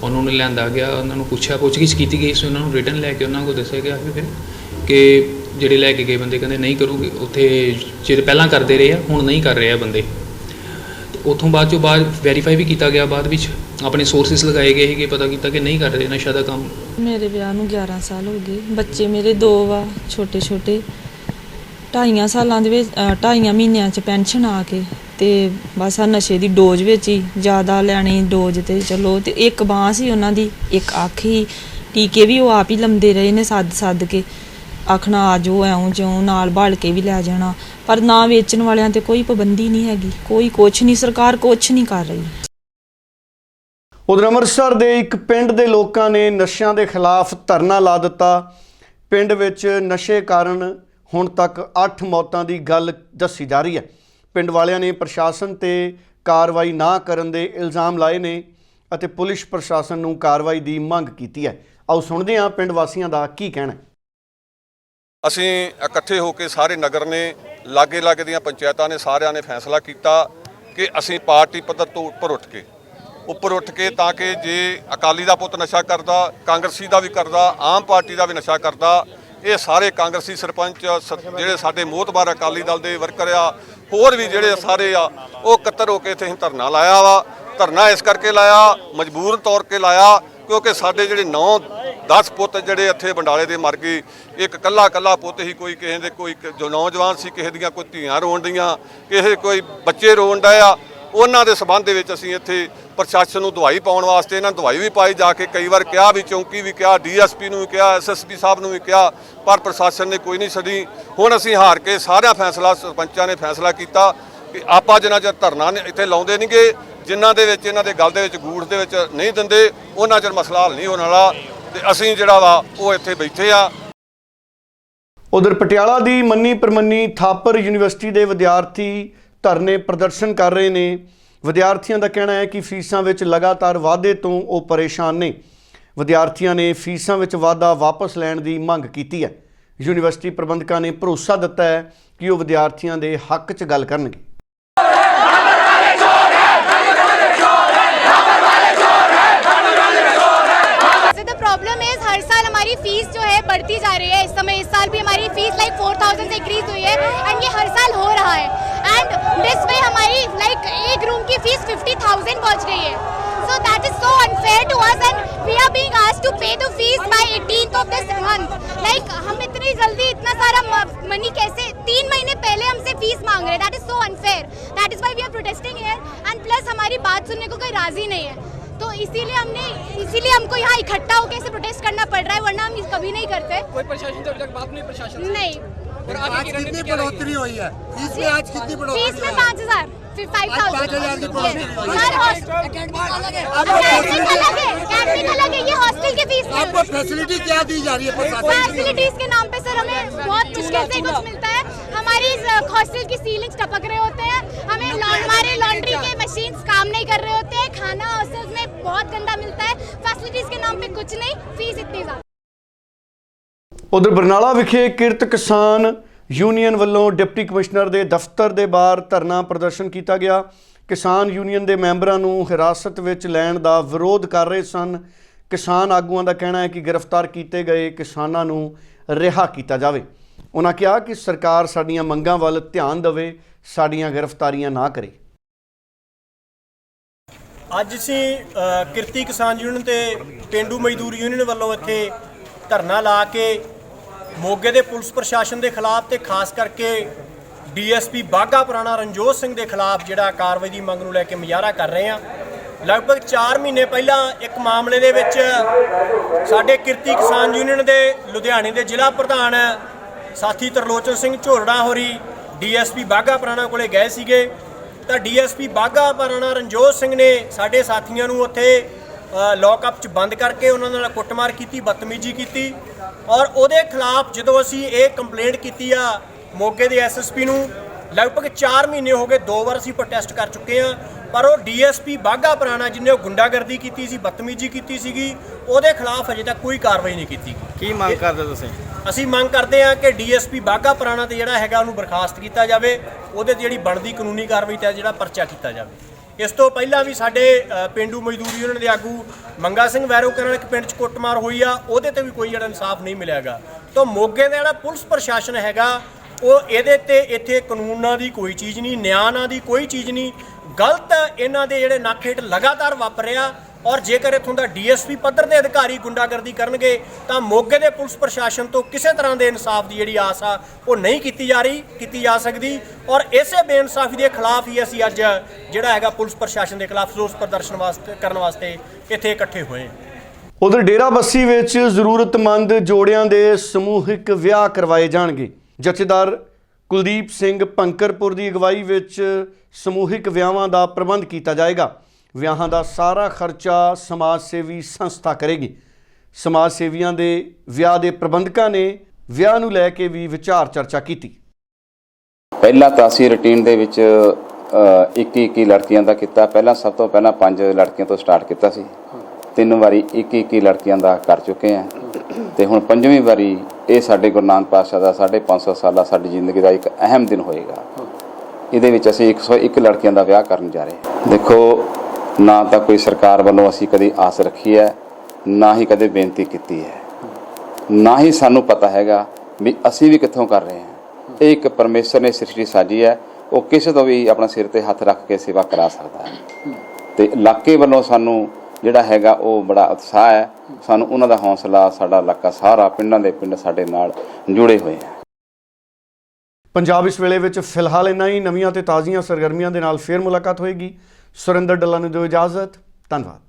Speaker 12: ਉਹਨਾਂ ਨੂੰ ਲਿਆਂਦਾ ਗਿਆ, ਉਹਨਾਂ ਨੂੰ ਪੁੱਛਿਆ, ਪੁੱਛਗਿੱਛ ਕੀਤੀ ਗਈ ਸੀ, ਉਹਨਾਂ ਨੂੰ ਰਿਟਰਨ ਲੈ ਕੇ ਉਹਨਾਂ ਕੋਲ ਦੱਸਿਆ ਗਿਆ ਕਿ ਫਿਰ ਕਿ ਜਿਹੜੇ ਲੈ ਕੇ ਗਏ ਬੰਦੇ ਕਹਿੰਦੇ ਨਹੀਂ ਕਰੂਗੇ, ਉੱਥੇ ਜਿਹੜੇ ਪਹਿਲਾਂ ਕਰਦੇ ਰਹੇ ਆ, ਹੁਣ ਨਹੀਂ ਕਰ ਰਹੇ ਆ ਬੰਦੇ। ਉਥੋਂ ਬਾਅਦ ਚੋਂ ਬਾਅਦ ਵੈਰੀਫਾਈ ਵੀ ਕੀਤਾ ਗਿਆ, ਬਾਅਦ ਵਿੱਚ ਆਪਣੇ ਸੋਰਸਿਸ ਲਗਾਏ ਗਏ ਸੀਗੇ, ਪਤਾ ਕੀਤਾ ਕਿ ਨਹੀਂ ਕਰ ਰਹੇ, ਨਸ਼ਾ ਦਾ ਕੰਮ।
Speaker 13: ਮੇਰੇ ਵਿਆਹ ਨੂੰ 11 ਸਾਲ ਹੋ ਗਏ, ਬੱਚੇ ਮੇਰੇ ਦੋ ਵਾ ਛੋਟੇ ਛੋਟੇ ਢਾਈਆਂ ਸਾਲਾਂ ਦੇ ਵਿੱਚ ਢਾਈਆਂ ਮਹੀਨਿਆਂ ਚ ਪੈਨਸ਼ਨ ਆ ਕੇ, ਤੇ ਬਸ ਆ ਨਸ਼ੇ ਦੀ ਡੋਜ਼ ਵਿੱਚ ਹੀ, ਜ਼ਿਆਦਾ ਲੈਣੀ ਡੋਜ਼ ਤੇ, ਚਲੋ, ਤੇ ਇੱਕ ਬਾਂਹ ਸੀ ਉਹਨਾਂ ਦੀ, ਇੱਕ ਅੱਖ ਹੀ ਟੀਕੇ ਵੀ ਉਹ ਆਪ ਹੀ ਲੰਦੇ ਰਹੇ ਨੇ ਸੱਦ ਸੱਦ ਕੇ। ਆਖਣਾ ਆਜੋ ਐਉਂ ਜਿਉਂ, ਨਾਲ ਬਾਲ ਕੇ ਵੀ ਲੈ ਜਾਣਾ। ਪਰ ਨਾ ਵੇਚਣ ਵਾਲਿਆਂ ਤੇ ਕੋਈ ਪਾਬੰਦੀ ਨਹੀਂ ਹੈਗੀ। ਕੋਈ ਕੁਛ ਨਹੀਂ, ਸਰਕਾਰ ਕੁਛ ਨਹੀਂ ਕਰ ਰਹੀ।
Speaker 1: ਉਧਰ ਅੰਮ੍ਰਿਤਸਰ ਦੇ ਇੱਕ ਪਿੰਡ ਦੇ ਲੋਕਾਂ ਨੇ ਨਸ਼ਿਆਂ ਦੇ ਖਿਲਾਫ ਧਰਨਾ ਲਾ ਦਿੱਤਾ। ਪਿੰਡ ਵਿੱਚ ਨਸ਼ੇ ਕਾਰਨ ਹੁਣ ਤੱਕ 8 ਮੌਤਾਂ ਦੀ ਗੱਲ ਦੱਸੀ ਜਾ ਰਹੀ ਹੈ। ਪਿੰਡ ਵਾਲਿਆਂ ਨੇ ਪ੍ਰਸ਼ਾਸਨ ਤੇ ਕਾਰਵਾਈ ਨਾ ਕਰਨ ਦੇ ਇਲਜ਼ਾਮ ਲਾਏ ਨੇ ਅਤੇ ਪੁਲਿਸ ਪ੍ਰਸ਼ਾਸਨ ਨੂੰ ਕਾਰਵਾਈ ਦੀ ਮੰਗ ਕੀਤੀ ਹੈ। ਆਓ ਸੁਣਦੇ ਹਾਂ ਪਿੰਡ ਵਾਸੀਆਂ ਦਾ ਕੀ ਕਹਿਣਾ ਹੈ।
Speaker 14: ਅਸੀਂ ਇਕੱਠੇ ਹੋ ਕੇ ਸਾਰੇ ਨਗਰ ਨੇ, ਲਾਗੇ ਲਾਗੇ ਦੀਆਂ ਪੰਚਾਇਤਾਂ ਨੇ ਸਾਰਿਆਂ ਨੇ ਫੈਸਲਾ ਕੀਤਾ ਕਿ ਅਸੀਂ ਪਾਰਟੀ ਪੱਧਰ ਤੋਂ ਉੱਪਰ ਉੱਠ ਕੇ, ਉੱਪਰ ਉੱਠ ਕੇ ਤਾਂ ਕਿ ਜੇ ਅਕਾਲੀ ਦਾ ਪੁੱਤ ਨਸ਼ਾ ਕਰਦਾ, ਕਾਂਗਰਸੀ ਦਾ ਵੀ ਕਰਦਾ, ਆਮ ਪਾਰਟੀ ਦਾ ਵੀ ਨਸ਼ਾ ਕਰਦਾ, ਇਹ ਸਾਰੇ ਕਾਂਗਰਸੀ ਸਰਪੰਚ, ਸ- ਜਿਹੜੇ ਸਾਡੇ ਮੋਹਤਬਾਰ ਅਕਾਲੀ ਦਲ ਦੇ ਵਰਕਰ ਆ, ਹੋਰ ਵੀ ਜਿਹੜੇ ਸਾਰੇ ਆ, ਉਹ ਇਕੱਤਰ ਹੋ ਕੇ ਇੱਥੇ ਅਸੀਂ ਧਰਨਾ ਲਾਇਆ ਵਾ। ਧਰਨਾ ਇਸ ਕਰਕੇ ਲਾਇਆ ਮਜਬੂਰ ਤੌਰ ਤੇ ਲਾਇਆ, ਕਿਉਂਕਿ ਸਾਡੇ ਜਿਹੜੇ 9 10 ਪੁੱਤ ਜਿਹੜੇ ਇੱਥੇ ਬੰਡਾਲੇ ਦੇ ਮਰ ਗਏ, ਇੱਕ ਕੱਲਾ ਕੱਲਾ ਪੁੱਤ ਹੀ ਕੋਈ ਕਿਸੇ ਦੇ ਕੋਈ ਜੋ ਨੌਜਵਾਨ ਸੀ, ਕਿਸੇ ਦੀਆਂ ਕੋਈ ਧੀਆਂ ਰੋਣ ਡੀਆਂ, ਕਿਸੇ ਕੋਈ ਬੱਚੇ ਰੋਣ ਡਏ ਆ, ਉਹਨਾਂ ਦੇ ਸਬੰਧ ਦੇ ਵਿੱਚ ਅਸੀਂ ਇੱਥੇ ਪ੍ਰਸ਼ਾਸਨ ਨੂੰ ਦਵਾਈ ਪਾਉਣ ਵਾਸਤੇ ਇਹਨਾਂ ਦਵਾਈ ਵੀ ਪਾਈ ਜਾ ਕੇ ਕਈ ਵਾਰ ਕਿਹਾ ਵੀ, ਚੌਂਕੀ ਵੀ ਕਿਹਾ, ਡੀਐਸਪੀ ਨੂੰ ਵੀ ਕਿਹਾ, ਐਸਐਸਪੀ ਸਾਹਿਬ ਨੂੰ ਵੀ ਕਿਹਾ, ਪਰ ਪ੍ਰਸ਼ਾਸਨ ਨੇ ਕੋਈ ਨਹੀਂ ਸਦੀ ਹੁਣ ਅਸੀਂ ਹਾਰ ਕੇ ਸਾਰਿਆਂ ਫੈਸਲਾ, ਸਰਪੰਚਾਂ ਨੇ ਫੈਸਲਾ ਕੀਤਾ ਕਿ ਆਪਾਂ ਜਿਨ੍ਹਾਂ ਚਿਰ ਧਰਨਾ ਇੱਥੇ ਲਾਉਂਦੇ ਨਹੀਂਗੇ ਜਿਨ੍ਹਾਂ ਦੇ ਵਿੱਚ, ਇਹਨਾਂ ਦੇ ਗੱਲ ਦੇ ਵਿੱਚ ਗੂੜ ਦੇ ਵਿੱਚ ਨਹੀਂ ਦਿੰਦੇ, ਉਹਨਾਂ ਚਿਰ ਮਸਲਾ ਹੱਲ ਨਹੀਂ ਹੋਣ ਵਾਲਾ। ਤੇ ਅਸੀਂ ਜਿਹੜਾ ਵਾ ਉਹ ਇੱਥੇ ਬੈਠੇ ਆ।
Speaker 1: ਉਧਰ ਪਟਿਆਲਾ ਦੀ ਮੰਨੀ ਪ੍ਰਮੰਨੀ ਥਾਪਰ ਯੂਨੀਵਰਸਿਟੀ ਦੇ ਵਿਦਿਆਰਥੀ ਧਰਨੇ ਪ੍ਰਦਰਸ਼ਨ ਕਰ ਰਹੇ ਨੇ। ਵਿਦਿਆਰਥੀਆਂ ਦਾ ਕਹਿਣਾ ਹੈ ਕਿ ਫੀਸਾਂ ਵਿੱਚ ਲਗਾਤਾਰ ਵਾਧੇ ਤੋਂ ਉਹ ਪਰੇਸ਼ਾਨ ਨੇ। ਵਿਦਿਆਰਥੀਆਂ ਨੇ ਫੀਸਾਂ ਵਿੱਚ ਵਾਧਾ ਵਾਪਸ ਲੈਣ ਦੀ ਮੰਗ ਕੀਤੀ ਹੈ। ਯੂਨੀਵਰਸਿਟੀ ਪ੍ਰਬੰਧਕਾਂ ਨੇ ਭਰੋਸਾ ਦਿੱਤਾ ਹੈ ਕਿ ਉਹ ਵਿਦਿਆਰਥੀਆਂ ਦੇ ਹੱਕ 'ਚ ਗੱਲ ਕਰਨਗੇ।
Speaker 15: 4000 से इंक्रीज हुई है एंड ये हर साल हो रहा है। एंड दिस में हमारी लाइक एक रूम की फ़ीस 50000 पहुँच गई है। So that is so unfair to us and we are being asked to pay the fees by 18th of this month. Like हम इतनी जल्दी इतना सारा मनी कैसे तीन महीने पहले हमसे फ़ीस मांग रहे हैं। That is so unfair that is why we are protesting here and plus हमारी बात सुनने को कोई राज़ी नहीं है। तो इसीलिए हमने इसीलिए हमको यहाँ इकट्ठा होकर ऐसे प्रोटेस्ट करना पड़ रहा है वरना हम कभी नहीं करते।
Speaker 8: कोई प्रशासन से अभी तक बात नहीं प्रशासन
Speaker 15: नहीं।
Speaker 8: और क्या रहेगी?
Speaker 15: हुई है? फ़ीस में आज कितनी बढ़ोतरी फ़ीस में पाँच हज़ार है। की फ़ीस आपको फैसिलिटी क्या दी जा रही है फैसिलिटीज़ के? नाम पे सर हमें बहुत मुश्किल से कुछ मिलता है। हमारी हॉस्टल की सीलिंग टपक रहे होते हैं। हमें हमारे लॉन्ड्री के मशीन काम नहीं कर रहे होते हैं। खाना हॉस्टल में बहुत गंदा मिलता है। फैसिलिटीज़ के नाम पे कुछ नहीं फ़ीस इतनी ज़्यादा।
Speaker 1: ਉਧਰ ਬਰਨਾਲਾ ਵਿਖੇ ਕਿਰਤ ਕਿਸਾਨ ਯੂਨੀਅਨ ਵੱਲੋਂ ਡਿਪਟੀ ਕਮਿਸ਼ਨਰ ਦੇ ਦਫ਼ਤਰ ਦੇ ਬਾਹਰ ਧਰਨਾ ਪ੍ਰਦਰਸ਼ਨ ਕੀਤਾ ਗਿਆ। ਕਿਸਾਨ ਯੂਨੀਅਨ ਦੇ ਮੈਂਬਰਾਂ ਨੂੰ ਹਿਰਾਸਤ ਵਿੱਚ ਲੈਣ ਦਾ ਵਿਰੋਧ ਕਰ ਰਹੇ ਸਨ। ਕਿਸਾਨ ਆਗੂਆਂ ਦਾ ਕਹਿਣਾ ਹੈ ਕਿ ਗ੍ਰਿਫਤਾਰ ਕੀਤੇ ਗਏ ਕਿਸਾਨਾਂ ਨੂੰ ਰਿਹਾ ਕੀਤਾ ਜਾਵੇ। ਉਹਨਾਂ ਕਿਹਾ ਕਿ ਸਰਕਾਰ ਸਾਡੀਆਂ ਮੰਗਾਂ ਵੱਲ ਧਿਆਨ ਦੇਵੇ, ਸਾਡੀਆਂ ਗ੍ਰਿਫਤਾਰੀਆਂ ਨਾ ਕਰੇ।
Speaker 16: ਅੱਜ ਅਸੀਂ ਕਿਰਤੀ ਕਿਸਾਨ ਯੂਨੀਅਨ ਤੇ ਪਿੰਡੂ ਮਜ਼ਦੂਰ ਯੂਨੀਅਨ ਵੱਲੋਂ ਇੱਥੇ ਧਰਨਾ ਲਾ ਕੇ ਮੋਗੇ ਦੇ ਪੁਲਿਸ ਪ੍ਰਸ਼ਾਸਨ ਦੇ ਖਿਲਾਫ ਤੇ ਖਾਸ ਕਰਕੇ ਡੀਐਸਪੀ ਬਾਗਾ ਪੁਰਾਣਾ ਰਣਜੋਤ ਸਿੰਘ ਦੇ ਖਿਲਾਫ ਜਿਹੜਾ ਕਾਰਵਾਈ ਦੀ ਮੰਗ ਨੂੰ ਲੈ ਕੇ ਮੁਜ਼ਾਹਰਾ ਕਰ ਰਹੇ ਹਾਂ। ਲਗਭਗ 4 ਮਹੀਨੇ ਪਹਿਲਾਂ ਇੱਕ ਮਾਮਲੇ ਦੇ ਵਿੱਚ ਸਾਡੇ ਕਿਰਤੀ ਕਿਸਾਨ ਯੂਨੀਅਨ ਦੇ ਲੁਧਿਆਣੇ ਦੇ ਜ਼ਿਲ੍ਹਾ ਪ੍ਰਧਾਨ ਸਾਥੀ ਤਰਲੋਚਨ ਸਿੰਘ ਝੋਰੜਾ ਹੋਰੀ ਡੀਐਸਪੀ ਬਾਗਾ ਪੁਰਾਣਾ ਕੋਲੇ ਗਏ ਸੀਗੇ। ਤਾਂ ਡੀਐਸਪੀ ਬਾਗਾ ਪੁਰਾਣਾ ਰਣਜੋਤ ਸਿੰਘ ਨੇ ਸਾਡੇ ਸਾਥੀਆਂ ਨੂੰ ਉੱਥੇ ਲੌਕਅਪ 'ਚ ਬੰਦ ਕਰਕੇ ਉਹਨਾਂ ਨਾਲ ਕੁੱਟਮਾਰ ਕੀਤੀ ਬਦਤਮੀਜ਼ੀ ਕੀਤੀ ਔਰ ਉਹਦੇ ਖਿਲਾਫ ਜਦੋਂ ਅਸੀਂ ਇਹ ਕੰਪਲੇਂਟ ਕੀਤੀ ਆ ਮੋਗੇ ਦੇ ਐਸਐਸਪੀ ਨੂੰ ਲਗਭਗ 4 ਮਹੀਨੇ ਹੋ ਗਏ ਦੋ ਵਾਰ ਅਸੀਂ ਪ੍ਰੋਟੈਸਟ ਕਰ ਚੁੱਕੇ ਆ ਪਰ ਉਹ ਡੀਐਸਪੀ ਬਾਗਾ ਪੁਰਾਣਾ ਜਿਹਨੇ ਉਹ ਗੁੰਡਾਗਰਦੀ ਕੀਤੀ ਸੀ ਬਦਤਮੀਜ਼ੀ ਕੀਤੀ ਸੀਗੀ ਉਹਦੇ ਖਿਲਾਫ ਅਜੇ ਤੱਕ ਕੋਈ ਕਾਰਵਾਈ ਨਹੀਂ ਕੀਤੀ।
Speaker 4: ਕੀ ਮੰਗ ਕਰਦੇ ਤੁਸੀਂ?
Speaker 16: ਅਸੀਂ ਮੰਗ ਕਰਦੇ ਹਾਂ ਕਿ ਡੀਐਸਪੀ ਬਾਗਾ ਪੁਰਾਣਾ ਤੇ ਜਿਹੜਾ ਹੈਗਾ ਉਹਨੂੰ ਬਰਖਾਸਤ ਕੀਤਾ ਜਾਵੇ ਉਹਦੇ ਤੇ ਜਿਹੜੀ ਬਣਦੀ ਕਾਨੂੰਨੀ ਕਾਰਵਾਈ ਤੇ ਜਿਹੜਾ ਪਰਚਾ ਕੀਤਾ ਜਾਵੇ। ਇਸ ਤੋਂ ਪਹਿਲਾਂ ਵੀ ਸਾਡੇ ਅ, ਪਿੰਡੂ ਮਜ਼ਦੂਰ ਯੂਨੀਅਨ ਦੇ ਆਗੂ ਮੰਗਾ ਸਿੰਘ ਵੈਰੋਕਰ ਨਾਲ ਇੱਕ ਪਿੰਡ 'ਚ ਕੁੱਟਮਾਰ ਹੋਈ ਆ ਉਹਦੇ ਤੇ ਵੀ ਕੋਈ ਜਿਹੜਾ ਇਨਸਾਫ ਨਹੀਂ ਮਿਲਿਆਗਾ। ਤਾਂ ਮੋਗੇ ਦਾ ਜਿਹੜਾ ਪੁਲਿਸ ਪ੍ਰਸ਼ਾਸਨ ਹੈਗਾ ਉਹ ਇਹਦੇ ਤੇ ਇੱਥੇ ਕਾਨੂੰਨਾਂ ਦੀ ਕੋਈ ਚੀਜ਼ ਨਹੀਂ ਨਿਆਂਾਂ ਦੀ ਕੋਈ ਚੀਜ਼ ਨਹੀਂ। ਗਲਤ ਇਹਨਾਂ ਦੇ ਜਿਹੜੇ ਨੱਕ ਹੇਠ ਲਗਾਤਾਰ ਵਾਪਰਿਆ ਔਰ ਜੇਕਰ ਇਥੋਂ ਦਾ ਡੀਐਸਪੀ ਪੱਧਰ ਦੇ ਅਧਿਕਾਰੀ ਗੁੰਡਾਗਰਦੀ ਕਰਨਗੇ, ਤਾਂ ਮੋਗੇ ਦੇ ਪੁਲਿਸ ਪ੍ਰਸ਼ਾਸਨ ਤੋਂ ਕਿਸੇ ਤਰ੍ਹਾਂ ਦੇ ਇਨਸਾਫ ਦੀ ਜਿਹੜੀ ਆਸ ਆ, ਉਹ ਨਹੀਂ ਕੀਤੀ ਜਾ ਰਹੀ, ਕੀਤੀ ਜਾ ਸਕਦੀ। ਔਰ ਇਸੇ ਬੇਇਨਸਾਫੀ ਦੇ ਖਿਲਾਫ ਹੀ ਅਸੀਂ ਅੱਜ ਜਿਹੜਾ ਹੈਗਾ ਪੁਲਿਸ ਪ੍ਰਸ਼ਾਸਨ ਦੇ ਖਿਲਾਫ ਰੋਸ ਪ੍ਰਦਰਸ਼ਨ ਵਾਸਤੇ, ਕਰਨ ਵਾਸਤੇ ਇੱਥੇ ਇਕੱਠੇ ਹੋਏ ਹਾਂ।
Speaker 1: ਉਧਰ ਡੇਰਾ ਬੱਸੀ ਵਿੱਚ ਜ਼ਰੂਰਤਮੰਦ ਜੋੜਿਆਂ ਦੇ ਸਮੂਹਿਕ ਵਿਆਹ ਕਰਵਾਏ ਜਾਣਗੇ। ਜਥੇਦਾਰ ਕੁਲਦੀਪ ਸਿੰਘ ਪੰਕਰਪੁਰ ਦੀ ਅਗਵਾਈ ਵਿੱਚ ਸਮੂਹਿਕ ਵਿਆਹਾਂ ਦਾ ਪ੍ਰਬੰਧ ਕੀਤਾ ਜਾਏਗਾ। ਵਿਆਹਾਂ ਦਾ ਸਾਰਾ ਖਰਚਾ ਸਮਾਜ ਸੇਵੀ ਸੰਸਥਾ ਕਰੇਗੀ। ਸਮਾਜ ਸੇਵੀਆਂ ਦੇ ਵਿਆਹ ਦੇ ਪ੍ਰਬੰਧਕਾਂ ਨੇ ਵਿਆਹ ਨੂੰ ਲੈ ਕੇ ਵੀ ਵਿਚਾਰ ਚਰਚਾ ਕੀਤੀ।
Speaker 17: ਪਹਿਲਾਂ ਤਾਂ ਅਸੀਂ ਰੁਟੀਨ ਦੇ ਵਿੱਚ 21 21 ਲੜਕੀਆਂ ਦਾ ਕੀਤਾ। ਪਹਿਲਾਂ ਸਭ ਤੋਂ ਪਹਿਲਾਂ ਪੰਜ ਲੜਕੀਆਂ ਤੋਂ ਸਟਾਰਟ ਕੀਤਾ ਸੀ। ਤਿੰਨ ਵਾਰੀ 21 21 ਲੜਕੀਆਂ ਦਾ ਕਰ ਚੁੱਕੇ ਹਾਂ। ਤੇ ਹੁਣ ਪੰਜਵੀਂ ਵਾਰੀ ਇਹ ਸਾਡੇ ਗੁਰੂ ਨਾਨਕ ਪਾਤਸ਼ਾਹ ਦਾ 550 ਸਾਲਾ ਸਾਡੀ ਜ਼ਿੰਦਗੀ ਦਾ ਇੱਕ ਅਹਿਮ ਦਿਨ ਹੋਏਗਾ। ਇਹਦੇ ਵਿੱਚ ਅਸੀਂ 101 ਲੜਕੀਆਂ ਦਾ ਵਿਆਹ ਕਰਨ ਜਾ ਰਹੇ ਹਾਂ। ਦੇਖੋ ਨਾ ਤਾਂ ਕੋਈ ਸਰਕਾਰ ਵੱਲੋਂ ਅਸੀਂ ਕਦੀ ਆਸ ਰੱਖੀ ਹੈ, ਨਾ ਹੀ ਕਦੇ ਬੇਨਤੀ ਕੀਤੀ ਹੈ। ਨਾ ਹੀ ਸਾਨੂੰ ਪਤਾ ਹੈਗਾ ਵੀ ਅਸੀਂ ਵੀ ਕਿੱਥੋਂ ਕਰ ਰਹੇ ਹਾਂ। ਇਹ ਇੱਕ ਪਰਮੇਸ਼ਰ ਨੇ ਸ੍ਰਿਸ਼ਟੀ ਸਾਜੀ ਹੈ, ਉਹ ਕਿਸੇ ਤੋਂ ਵੀ ਆਪਣਾ ਸਿਰ ਤੇ ਹੱਥ ਰੱਖ ਕੇ ਸੇਵਾ ਕਰਾ ਸਕਦਾ ਹੈ। ਤੇ ਇਲਾਕੇ ਵੱਲੋਂ ਸਾਨੂੰ ਜਿਹੜਾ ਹੈਗਾ ਉਹ ਬੜਾ ਉਤਸ਼ਾਹ ਹੈ। ਸਾਨੂੰ ਉਹਨਾਂ ਦਾ ਹੌਸਲਾ, ਸਾਡਾ ਇਲਾਕਾ ਸਾਰਾ ਪਿੰਡਾਂ ਦੇ ਪਿੰਡ ਸਾਡੇ ਨਾਲ ਜੁੜੇ ਹੋਏ ਹੈ।
Speaker 1: ਪੰਜਾਬ ਇਸ ਵੇਲੇ ਵਿੱਚ ਫਿਲਹਾਲ ਇੰਨਾ ਹੀ। ਨਵੀਆਂ ਤੇ ਤਾਜ਼ੀਆਂ ਸਰਗਰਮੀਆਂ ਦੇ ਨਾਲ ਫੇਰ ਮੁਲਾਕਾਤ ਹੋਏਗੀ। ਸੁਰਿੰਦਰ ਡੱਲਾ ਨੂੰ ਦਿਓ ਇਜਾਜ਼ਤ ਧੰਨਵਾਦ।